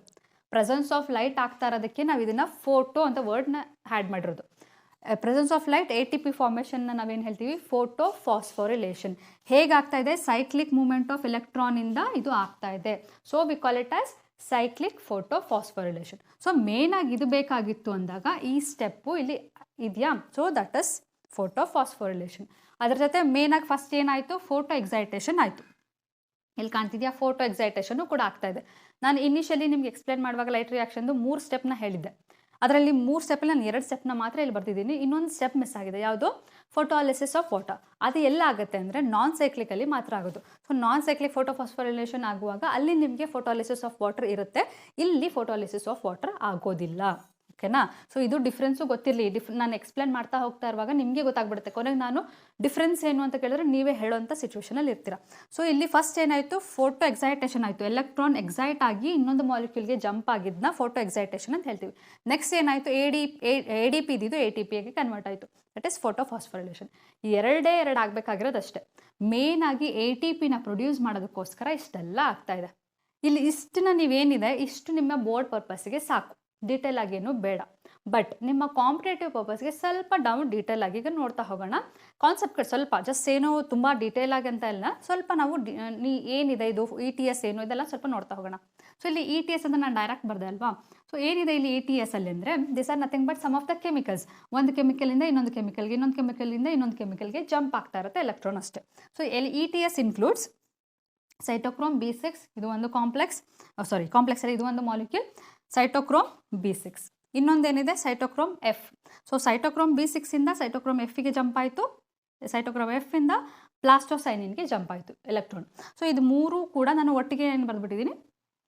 ಪ್ರೆಸೆನ್ಸ್ ಆಫ್ ಲೈಟ್ ಆಗ್ತಾ ಇರೋದಕ್ಕೆ ನಾವು ಇದನ್ನು ಫೋಟೋ ಅಂತ ವರ್ಡ್ನ ಆ್ಯಡ್ ಮಾಡಿರೋದು. Presence of light A T P ಫಾರ್ಮೇಷನ್ನ ನಾವೇನು ಹೇಳ್ತೀವಿ? ಫೋಟೋ ಫಾಸ್ಫೋರಿಲೇಷನ್ ಹೇಗಾಗ್ತಾ ಇದೆ? ಸೈಕ್ಲಿಕ್ ಮೂಮೆಂಟ್ ಆಫ್ ಎಲೆಕ್ಟ್ರಾನಿಂದ ಇದು ಆಗ್ತಾ ಇದೆ. So we call it as cyclic photo phosphorylation so ಮೇನಾಗಿ ಇದು ಬೇಕಾಗಿತ್ತು ಅಂದಾಗ ಈ ಸ್ಟೆಪ್ಪು ಇಲ್ಲಿ ಇದೆಯಾ? So that is photo phosphorylation ಅದ್ರ ಜೊತೆ ಮೇನಾಗಿ ಫಸ್ಟ್ ಏನಾಯಿತು? ಫೋಟೋ ಎಕ್ಸೈಟೇಷನ್ ಆಯಿತು. ಇಲ್ಲಿ ಕಾಣ್ತಿದ್ಯಾ? ಫೋಟೋ ಎಕ್ಸೈಟೇಷನು ಕೂಡ ಆಗ್ತಾ ಇದೆ. ನಾನು ಇನಿಷಿಯಲಿ ನಿಮ್ಗೆ ಎಕ್ಸ್ಪ್ಲೇನ್ ಮಾಡುವಾಗ ಲೈಟ್ ರಿಯಾಕ್ಷನ್ದು ಮೂರು ಸ್ಟೆಪ್ನ ಹೇಳಿದ್ದೆ. ಅದರಲ್ಲಿ ಮೂರು ಸ್ಟೆಪ್ ನಾನು ಎರಡು ಸ್ಟೆಪ್ನ ಮಾತ್ರ ಇಲ್ಲಿ ಬರ್ತಿದ್ದೀನಿ ಇನ್ನೊಂದು ಸ್ಟೆಪ್ ಮಿಸ್ ಆಗಿದೆ. ಯಾವುದು? ಫೋಟೋಲಿಸಿಸ್ ಆಫ್ ವಾಟರ್ ಅದು ಎಲ್ಲ ಆಗುತ್ತೆ ಅಂದರೆ ನಾನ್ ಸೈಕ್ಲಿಕಲ್ಲಿ ಮಾತ್ರ ಆಗೋದು. So non cyclic photo phosphorylation ಆಗುವಾಗ ಅಲ್ಲಿ ನಿಮಗೆ ಫೋಟೋಲಿಸಿಸ್ ಆಫ್ ವಾಟರ್ ಇರುತ್ತೆ. ಇಲ್ಲಿ ಫೋಟೋಲಿಸಿಸ್ ಆಫ್ ವಾಟರ್ ಆಗೋದಿಲ್ಲ. ಓಕೆನಾ? ಸೊ ಇದು ಡಿಫ್ರೆನ್ಸು ಗೊತ್ತಿರಲಿ. ಡಿಫ್ ನಾನು ಎಕ್ಸ್ಪ್ಲೇನ್ ಮಾಡ್ತಾ ಹೋಗ್ತಾ ಇರುವಾಗ ನಿಮಗೆ ಗೊತ್ತಾಗ್ಬಿಡುತ್ತೆ. ಕೊನೆಗೆ ನಾನು ಡಿಫ್ರೆನ್ಸ್ ಏನು ಅಂತ ಕೇಳಿದ್ರೆ ನೀವೇ ಹೇಳೋಂಥ ಸಿಚುವೇಷನಲ್ಲಿ ಇರ್ತೀರ. ಸೊ ಇಲ್ಲಿ ಫಸ್ಟ್ ಏನಾಯಿತು? ಫೋಟೋ ಎಕ್ಸೈಟೇಷನ್ ಆಯಿತು. ಎಲೆಕ್ಟ್ರಾನ್ ಎಕ್ಸೈಟ್ ಆಗಿ ಇನ್ನೊಂದು ಮಾಲಿಕ್ಯೂಲ್ಗೆ ಜಂಪ್ ಆಗಿದ್ದನ್ನ ಫೋಟೋ ಎಕ್ಸೈಟೇಷನ್ ಅಂತ ಹೇಳ್ತೀವಿ. ನೆಕ್ಸ್ಟ್ ಏನಾಯಿತು? A D A D P ಇದ್ದಿದ್ದು ಎ ಟಿ ಪಿಗೆ ಕನ್ವರ್ಟ್ ಆಯಿತು. ದಟ್ ಇಸ್ ಫೋಟೋ ಫಾಸ್ಫೊರಿಲೇಷನ್ ಎರಡೇ ಎರಡು ಆಗಬೇಕಾಗಿರೋದಷ್ಟೇ ಮೇನ್ ಆಗಿ ಎ ಟಿ ಪಿನ ಪ್ರೊಡ್ಯೂಸ್ ಮಾಡೋದಕ್ಕೋಸ್ಕರ ಇಷ್ಟೆಲ್ಲ ಆಗ್ತಾ ಇದೆ. ಇಲ್ಲಿ ಇಷ್ಟನ್ನ ನೀವೇನಿದೆ? ಇಷ್ಟು ನಿಮ್ಮ ಬೋರ್ಡ್ ಪರ್ಪಸ್ಗೆ ಸಾಕು. ಡೀಟೇಲ್ ಆಗೇನು ಬೇಡ. ಬಟ್ ನಿಮ್ಮ ಕಾಂಪಿಟೇಟಿವ್ ಪರ್ಪಸ್ಗೆ ಸ್ವಲ್ಪ ಡೌನ್ ಡೀಟೇಲ್ ಆಗಿ ಈಗ ನೋಡ್ತಾ ಹೋಗೋಣ. ಕಾನ್ಸೆಪ್ಟ್ಗಳು ಸ್ವಲ್ಪ ಜಸ್ಟ್ ಏನೋ ತುಂಬ ಡೀಟೇಲ್ ಆಗಿ ಅಂತ ಇಲ್ಲ. ಸ್ವಲ್ಪ ನಾವು ನೀ ಏನಿದೆ ಇದು ಇ ಟಿ ಎಸ್ ಏನು ಇದೆಲ್ಲ ಸ್ವಲ್ಪ ನೋಡ್ತಾ ಹೋಗೋಣ. ಸೊ ಇಲ್ಲಿ ಇ ಟಿ ಎಸ್ ಅಂತ ನಾನು ಡೈರೆಕ್ಟ್ ಬರ್ದೆ ಅಲ್ವಾ? ಸೊ ಏನಿದೆ ಇಲ್ಲಿ ಇ ಟಿ ಎಸ್ ಅಲ್ಲಿ ಅಂದರೆ this are nothing but some of the chemicals ಒಂದು ಕೆಮಿಕಲಿಂದ ಇನ್ನೊಂದು ಕೆಮಿಕಲ್ಗೆ ಇನ್ನೊಂದು ಕೆಮಿಕಲಿಂದ ಇನ್ನೊಂದು ಕೆಮಿಕಲ್ಗೆ ಜಂಪ್ ಆಗ್ತಾ ಇರುತ್ತೆ ಎಲೆಕ್ಟ್ರಾನ್ ಅಷ್ಟೇ. So L E T S includes cytochrome B six ಇದು ಒಂದು ಕಾಂಪ್ಲೆಕ್ಸ್ ಸಾರಿ ಕಾಂಪ್ಲೆಕ್ಸ್ ಅಲ್ಲಿ ಇದು ಒಂದು molecule cytochrome B six ಇನ್ನೊಂದೇನಿದೆ? Cytochrome F so cytochrome B ಸಿಕ್ಸಿಂದ cytochrome ಎಫ್ಗೆ ಜಂಪ್ ಆಯಿತು. ಸೈಟೋಕ್ರೋಮ್ ಎಫಿಂದ ಪ್ಲಾಸ್ಟೋಸೈನಿನ್ಗೆ ಜಂಪ್ ಆಯಿತು ಎಲೆಕ್ಟ್ರಾನ್ ಸೊ ಇದು ಮೂರು ಕೂಡ ನಾನು ಒಟ್ಟಿಗೆ ಏನು ಬರೆದ್ಬಿಟ್ಟಿದ್ದೀನಿ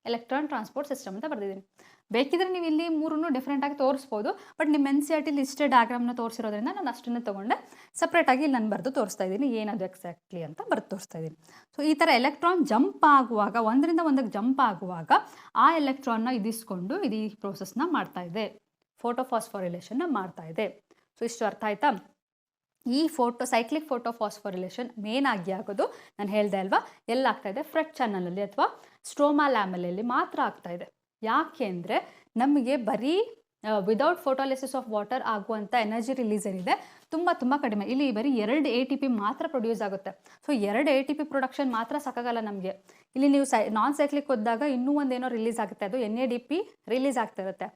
ಎಲೆಕ್ಟ್ರಾನ್ ಟ್ರಾನ್ಸ್ಪೋರ್ಟ್ ಸಿಸ್ಟಮ್ ಅಂತ ಬರೆದಿದ್ದೀನಿ ಬೇಕಿದ್ರೆ ನೀವು ಇಲ್ಲಿ ಮೂರನ್ನು ಡಿಫ್ರೆಂಟಾಗಿ ತೋರಿಸ್ಬೋದು. ಬಟ್ ನಿಮ್ಮ ಎನ್ ಸಿ ಆರ್ ಟಿಲಿ ಇಷ್ಟೇ ಡಯಾಗ್ರಾಮ್ನ ತೋರಿಸಿರೋದ್ರಿಂದ ನಾನು ಅಷ್ಟನ್ನು ತೊಗೊಂಡೆ. ಸಪ್ರೇಟಾಗಿ ಇಲ್ಲಿ ನಾನು ಬರೆದು ತೋರಿಸ್ತಾ ಇದ್ದೀನಿ. ಏನದು ಎಕ್ಸಾಕ್ಟ್ಲಿ ಅಂತ ಬರೆದು ತೋರಿಸ್ತಾ ಇದ್ದೀನಿ. ಸೊ ಈ ಥರ ಎಲೆಕ್ಟ್ರಾನ್ ಜಂಪ್ ಆಗುವಾಗ, ಒಂದರಿಂದ ಒಂದಕ್ಕೆ ಜಂಪ್ ಆಗುವಾಗ ಆ ಎಲೆಕ್ಟ್ರಾನ್ನ ಇದಿಸ್ಕೊಂಡು ಇದು ಈ ಪ್ರೋಸೆಸ್ನ ಮಾಡ್ತಾ ಇದೆ. ಫೋಟೋಫಾಸ್ಫಾರಿಲೇಷನ್ನ ಮಾಡ್ತಾ ಇದೆ. ಸೊ ಇಷ್ಟು ಅರ್ಥ ಆಯ್ತಾ? ಈ photo cyclic photo phosphorylation main ಆಗಿ ಆಗೋದು ನಾನು ಹೇಳ್ದೆ ಅಲ್ವಾ? ಎಲ್ಲ ಆಗ್ತಾ ಇದೆ. ಫ್ರೆಟ್ ಚಾನಲಲ್ಲಿ ಅಥವಾ ಸ್ಟ್ರೋಮಾ ಲ್ಯಾಮಲಲ್ಲಿ ಮಾತ್ರ ಆಗ್ತಾ ಇದೆ. ಯಾಕೆ ಅಂದರೆ ನಮಗೆ ಬರೀ ವಿದೌಟ್ ಫೋಟೋಲಿಸಿಸ್ ಆಫ್ ವಾಟರ್ ಆಗುವಂಥ ಎನರ್ಜಿ ರಿಲೀಸರ್ ಇದೆ, ತುಂಬ ತುಂಬ ಕಡಿಮೆ. ಇಲ್ಲಿ ಬರೀ ಎರಡು ಎ ಟಿ ಪಿ ಮಾತ್ರ ಪ್ರೊಡ್ಯೂಸ್ ಆಗುತ್ತೆ. ಸೊ ಎರಡು ಎ ಟಿ ಪಿ ಪ್ರೊಡಕ್ಷನ್ ಮಾತ್ರ ಸಾಕಾಗಲ್ಲ ನಮಗೆ. ಇಲ್ಲಿ ನೀವು ಸೈ ನಾನ್ ಸೈಕ್ಲಿಕ್ ಹೋದಾಗ ಇನ್ನೂ ಒಂದೇನೋ ರಿಲೀಸ್ ಆಗುತ್ತೆ. ಅದು N A D P release ಆಗ್ತಿರುತ್ತೆ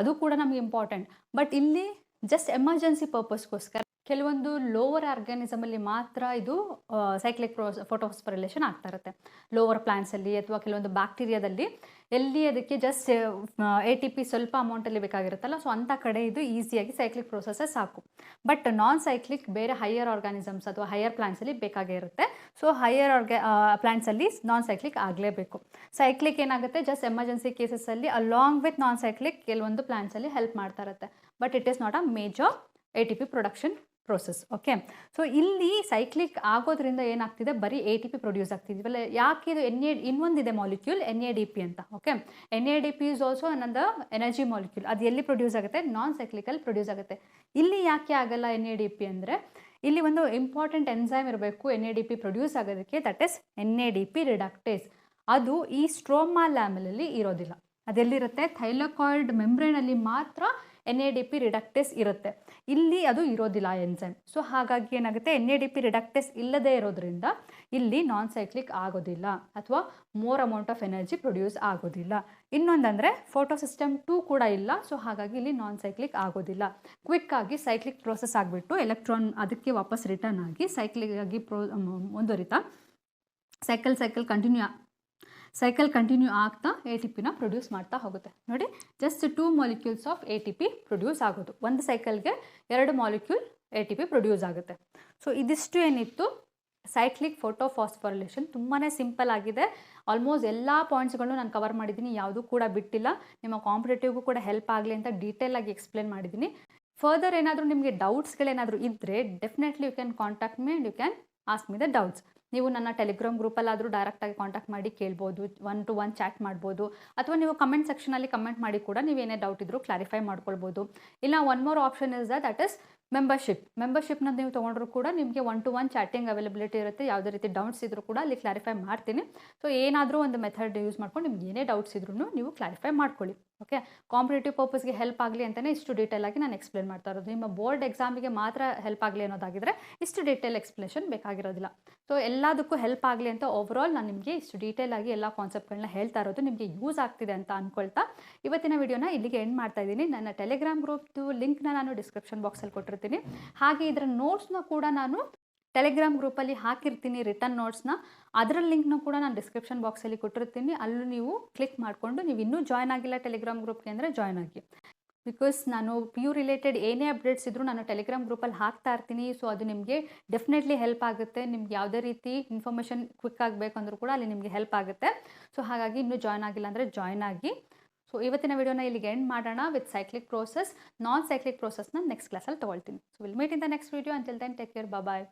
ಅದು ಕೂಡ ನಮಗೆ ಇಂಪಾರ್ಟೆಂಟ್ ಬಟ್ ಇಲ್ಲಿ ಜಸ್ಟ್ ಎಮರ್ಜೆನ್ಸಿ ಪರ್ಪಸ್ಗೋಸ್ಕರ ಕೆಲವೊಂದು ಲೋವರ್ ಆರ್ಗ್ಯಾನಿಸಮಲ್ಲಿ ಮಾತ್ರ ಇದು ಸೈಕ್ಲಿಕ್ ಪ್ರೋಸ್ ಫೋಟೋಸ್ಪರಿಲೇಷನ್ ಆಗ್ತಾ ಇರುತ್ತೆ. ಲೋವರ್ ಪ್ಲಾಂಟ್ಸಲ್ಲಿ ಅಥವಾ ಕೆಲವೊಂದು ಬ್ಯಾಕ್ಟೀರಿಯಾದಲ್ಲಿ ಎಲ್ಲಿ ಅದಕ್ಕೆ ಜಸ್ಟ್ ಎ ಟಿ ಪಿ ಸ್ವಲ್ಪ ಅಮೌಂಟಲ್ಲಿ ಬೇಕಾಗಿರುತ್ತಲ್ಲ ಸೊ ಅಂಥ ಕಡೆ ಇದು ಈಸಿಯಾಗಿ ಸೈಕ್ಲಿಕ್ ಪ್ರೋಸೆಸ್ ಸಾಕು. ಬಟ್ ನಾನ್ ಸೈಕ್ಲಿಕ್ ಬೇರೆ ಹೈಯರ್ ಆರ್ಗಾನಿಸಮ್ಸ್ ಅಥವಾ ಹೈಯರ್ ಪ್ಲಾಂಟ್ಸಲ್ಲಿ ಬೇಕಾಗೇ ಇರುತ್ತೆ. ಸೊ ಹೈಯರ್ ಆರ್ಗ್ಯಾ ಪ್ಲಾಂಟ್ಸಲ್ಲಿ ನಾನ್ ಸೈಕ್ಲಿಕ್ ಆಗಲೇಬೇಕು. ಸೈಕ್ಲಿಕ್ ಏನಾಗುತ್ತೆ? ಜಸ್ಟ್ ಎಮರ್ಜೆನ್ಸಿ ಕೇಸಸಲ್ಲಿ ಅಲಾಂಗ್ ವಿತ್ ನಾನ್ ಸೈಕ್ಲಿಕ್ ಕೆಲವೊಂದು ಪ್ಲಾಂಟ್ಸಲ್ಲಿ ಹೆಲ್ಪ್ ಮಾಡ್ತಾ ಇರುತ್ತೆ. But it is not a major A T P production process okay so ಇಲ್ಲಿ ಸೈಕ್ಲಿಕ್ ಆಗೋದ್ರಿಂದ ಏನಾಗ್ತಿದೆ? ಬರೀ ಎ ಟಿ ಪಿ ಪ್ರೊಡ್ಯೂಸ್ ಆಗ್ತಿದ್ವಲ್ಲ ಯಾಕೆ ಇದು ಎನ್ ಎ ಇನ್ನೊಂದಿದೆ molecule N A D P ಅಂತ. Okay N A D P is also ಅನ್ನೊಂದು ಎನರ್ಜಿ ಮಾಲಿಕ್ಯೂಲ್ ಅದು ಎಲ್ಲಿ ಪ್ರೊಡ್ಯೂಸ್ ಆಗುತ್ತೆ? ನಾನ್ ಸೈಕ್ಲಿಕಲ್ ಪ್ರೊಡ್ಯೂಸ್ ಆಗುತ್ತೆ. ಇಲ್ಲಿ ಯಾಕೆ ಆಗಲ್ಲ ಎನ್ ಎ ಡಿ ಪಿ ಅಂದರೆ? ಇಲ್ಲಿ ಒಂದು ಇಂಪಾರ್ಟೆಂಟ್ ಎನ್ಸೈಮ್ ಇರಬೇಕು. N A D P produce ಆಗೋದಕ್ಕೆ that is N A D P reductase ಅದು ಈ ಸ್ಟ್ರೋಮಾ ಲ್ಯಾಮಲಲ್ಲಿ ಇರೋದಿಲ್ಲ. ಅದೆಲ್ಲಿರುತ್ತೆ? ಥೈಲಕಾಯ್ಡ್ ಮೆಂಬ್ರೇನಲ್ಲಿ ಮಾತ್ರ N A D P reductase ಇರುತ್ತೆ. ಇಲ್ಲಿ ಅದು ಇರೋದಿಲ್ಲ ಎನ್ಸೈಮ್ ಸೊ ಹಾಗಾಗಿ ಏನಾಗುತ್ತೆ? N A D P reductase ಇಲ್ಲದೇ ಇರೋದ್ರಿಂದ ಇಲ್ಲಿ ನಾನ್ ಸೈಕ್ಲಿಕ್ ಆಗೋದಿಲ್ಲ ಅಥವಾ more amount of energy produce ಆಗೋದಿಲ್ಲ. ಇನ್ನೊಂದಂದರೆ ಫೋಟೋ ಸಿಸ್ಟಮ್ ಟೂ ಕೂಡ ಇಲ್ಲ. ಸೊ ಹಾಗಾಗಿ ಇಲ್ಲಿ ನಾನ್ ಸೈಕ್ಲಿಕ್ ಆಗೋದಿಲ್ಲ. ಕ್ವಿಕ್ ಆಗಿ ಸೈಕ್ಲಿಕ್ ಪ್ರೋಸೆಸ್ ಆಗಿಬಿಟ್ಟು ಎಲೆಕ್ಟ್ರಾನ್ ಅದಕ್ಕೆ ವಾಪಸ್ ರಿಟರ್ನ್ ಆಗಿ ಸೈಕ್ಲಿಕ್ ಆಗಿ ಪ್ರೋ ಮುಂದುವರಿತಾ cycle cycle continue cycle continue ಆಗ್ತಾ ಎ ಟಿ ಪಿನ ಪ್ರೊಡ್ಯೂಸ್ ಮಾಡ್ತಾ ಹೋಗುತ್ತೆ. ನೋಡಿ just two molecules of A T P produce ಆಗೋದು. ಒಂದು ಸೈಕಲ್ಗೆ ಎರಡು molecule A T P produce ಆಗುತ್ತೆ. ಸೊ ಇದಿಷ್ಟು ಏನಿತ್ತು? ಸೈಕ್ಲಿಕ್ ಫೋಟೋ ಫಾಸ್ಫಾರಿಲೇಷನ್ ತುಂಬಾ ಸಿಂಪಲ್ ಆಗಿದೆ. ಆಲ್ಮೋಸ್ಟ್ ಎಲ್ಲ ಪಾಯಿಂಟ್ಸ್ಗಳನ್ನೂ ನಾನು ಕವರ್ ಮಾಡಿದ್ದೀನಿ. ಯಾವುದೂ ಕೂಡ ಬಿಟ್ಟಿಲ್ಲ. ನಿಮ್ಮ ಕಾಂಪಿಟೇಟಿವ್ಗೂ ಕೂಡ ಹೆಲ್ಪ್ ಆಗಲಿ ಅಂತ ಡೀಟೇಲ್ ಆಗಿ ಎಕ್ಸ್ಪ್ಲೇನ್ ಮಾಡಿದ್ದೀನಿ. ಫರ್ದರ್ ಏನಾದರೂ ನಿಮಗೆ ಡೌಟ್ಸ್ಗಳೇನಾದರೂ ಇದ್ದರೆ definitely you can contact me and you can ask me the doubts ನೀವು ನನ್ನ ಟೆಲಿಗ್ರಾಮ್ ಗ್ರೂಪಲ್ಲಾದರೂ ಡೈರೆಕ್ಟಾಗಿ ಕಾಂಟ್ಯಾಕ್ಟ್ ಮಾಡಿ ಕೇಳ್ಬೋದು ಒನ್ ಟು ಒನ್ ಚಾಟ್ ಮಾಡ್ಬೋದು, ಅಥವಾ ನೀವು ಕಮೆಂಟ್ ಸೆಕ್ಷನಲ್ಲಿ ಕಮೆಂಟ್ ಮಾಡಿ ಕೂಡ ನೀವೇನೇ ಡೌಟ್ ಇದ್ದರೂ ಕ್ಲಾರಿಫೈ ಮಾಡ್ಕೊಳ್ಬೋದು. ಇಲ್ಲ one more option is the that is membership ಮೆಂಬರ್ಶಿಪ್ನ ನೀವು ತೊಗೊಂಡ್ರು ಕೂಡ ನಿಮಗೆ one to one chatting availability ಇರುತ್ತೆ. ಯಾವುದೇ ರೀತಿ ಡೌಟ್ಸ್ ಇದ್ರೂ ಕೂಡ ಅಲ್ಲಿ ಕ್ಲಾರಿಫೈ ಮಾಡ್ತೀನಿ. ಸೊ ಏನಾದರೂ ಒಂದು ಮೆಥಡ್ ಯೂಸ್ ಮಾಡ್ಕೊಂಡು ನಿಮ್ಗೆ ಏನೇ ಡೌಟ್ಸ್ ಇದ್ರೂ ನೀವು ಕ್ಲಾರಿಫೈ ಮಾಡ್ಕೊಳ್ಳಿ. ಓಕೆ ಕಾಂಪಿಟೇಟಿವ್ ಪರ್ಪಸ್ಗೆ ಹೆಲ್ಪ್ ಆಗಲಿ ಅಂತಲೇ ಇಷ್ಟು ಡೀಟೇಲ್ ಆಗಿ ನಾನು ಎಕ್ಸ್ಪ್ಲೇನ್ ಮಾಡ್ತಾ ಇರೋದು. ನಿಮ್ಮ ಬೋರ್ಡ್ ಎಕ್ಸಾಮಿಗೆ ಮಾತ್ರ ಹೆಲ್ಪ್ ಆಗಲಿ ಅನ್ನೋದಾಗಿದ್ದರೆ ಇಷ್ಟು ಡೀಟೇಲ್ ಎಕ್ಸ್ಪ್ಲೇಷನ್ ಬೇಕಾಗಿರೋದಿಲ್ಲ. ಸೊ ಎಲ್ಲದಕ್ಕೂ ಹೆಲ್ಪ್ ಆಗಲಿ ಅಂತ ಓವರಾಲ್ ನಾನು ನಿಮಗೆ ಇಷ್ಟು ಡೀಟೇಲ್ ಆಗಿ ಎಲ್ಲ ಕಾನ್ಸೆಪ್ಟ್ಗಳನ್ನ ಹೇಳ್ತಾ ಇರೋದು ನಿಮಗೆ ಯೂಸ್ ಆಗ್ತಿದೆ ಅಂತ ಅಂದ್ಕೊಳ್ತಾ ಇವತ್ತಿನ ವಿಡಿಯೋನ ಇಲ್ಲಿಗೆ ಎಂಡ್ ಮಾಡ್ತಾ ಇದ್ದೀನಿ. ನನ್ನ ಟೆಲಿಗ್ರಾಮ್ ಗ್ರೂಪ್ದು ಲಿಂಕ್ನ ನಾನು ಡಿಸ್ಕ್ರಿಪ್ಷನ್ ಬಾಕ್ಸಲ್ಲಿ ಕೊಟ್ಟಿರ್ತೀನಿ. ಹಾಗೆ ಇದರ ನೋಟ್ಸ್ನ ಕೂಡ ನಾನು ಟೆಲಿಗ್ರಾಮ್ ಗ್ರೂಪಲ್ಲಿ ಹಾಕಿರ್ತೀನಿ ರಿಟರ್ನ್ ನೋಟ್ಸ್ನ ಅದರ ಲಿಂಕ್ನ ಕೂಡ ನಾನು ಡಿಸ್ಕ್ರಿಪ್ಷನ್ ಬಾಕ್ಸಲ್ಲಿ ಕೊಟ್ಟಿರ್ತೀನಿ. ಅಲ್ಲೂ ನೀವು ಕ್ಲಿಕ್ ಮಾಡಿಕೊಂಡು ನೀವು ಇನ್ನೂ ಜಾಯ್ನ್ ಆಗಿಲ್ಲ ಟೆಲಿಗ್ರಾಮ್ ಗ್ರೂಪ್ಗೆ ಅಂದರೆ ಜಾಯ್ನ್ ಆಗಿ. ಬಿಕಾಸ್ ನಾನು ಪಿ ಯು ರಿಲೇಟೆಡ್ ಏನೇ ಅಪ್ಡೇಟ್ಸ್ ಇದ್ದರೂ ನಾನು ಟೆಲಿಗ್ರಾಮ್ ಗ್ರೂಪಲ್ಲಿ ಹಾಕ್ತಾ ಇರ್ತೀನಿ. ಸೊ ಅದು ನಿಮಗೆ ಡೆಫಿನೆಟ್ಲಿ ಹೆಲ್ಪ್ ಆಗುತ್ತೆ. ನಿಮ್ಗೆ ಯಾವುದೇ ರೀತಿ ಇನ್ಫಾರ್ಮೇಷನ್ ಕ್ವಿಕ್ ಆಗಬೇಕು ಕೂಡ ಅಲ್ಲಿ ನಿಮಗೆ ಹೆಲ್ಪ್ ಆಗುತ್ತೆ. ಸೊ ಹಾಗಾಗಿ ಇನ್ನೂ ಜಾಯ್ನ್ ಆಗಿಲ್ಲ ಅಂದರೆ ಜಾಯ್ನ್ ಆಗಿ. ಸೊ ಇವತ್ತಿನ ವಿಡಿಯೋನ ಇಲ್ಲಿಗೆ ಎಂಡ್ ಮಾಡೋಣ with cyclic process non cyclic ಪ್ರೋಸೆಸ್ನ next ಕ್ಲಾಸಲ್ಲಿ ತೊಗೊಳ್ತೀನಿ. So will meet in the next video until then take care bye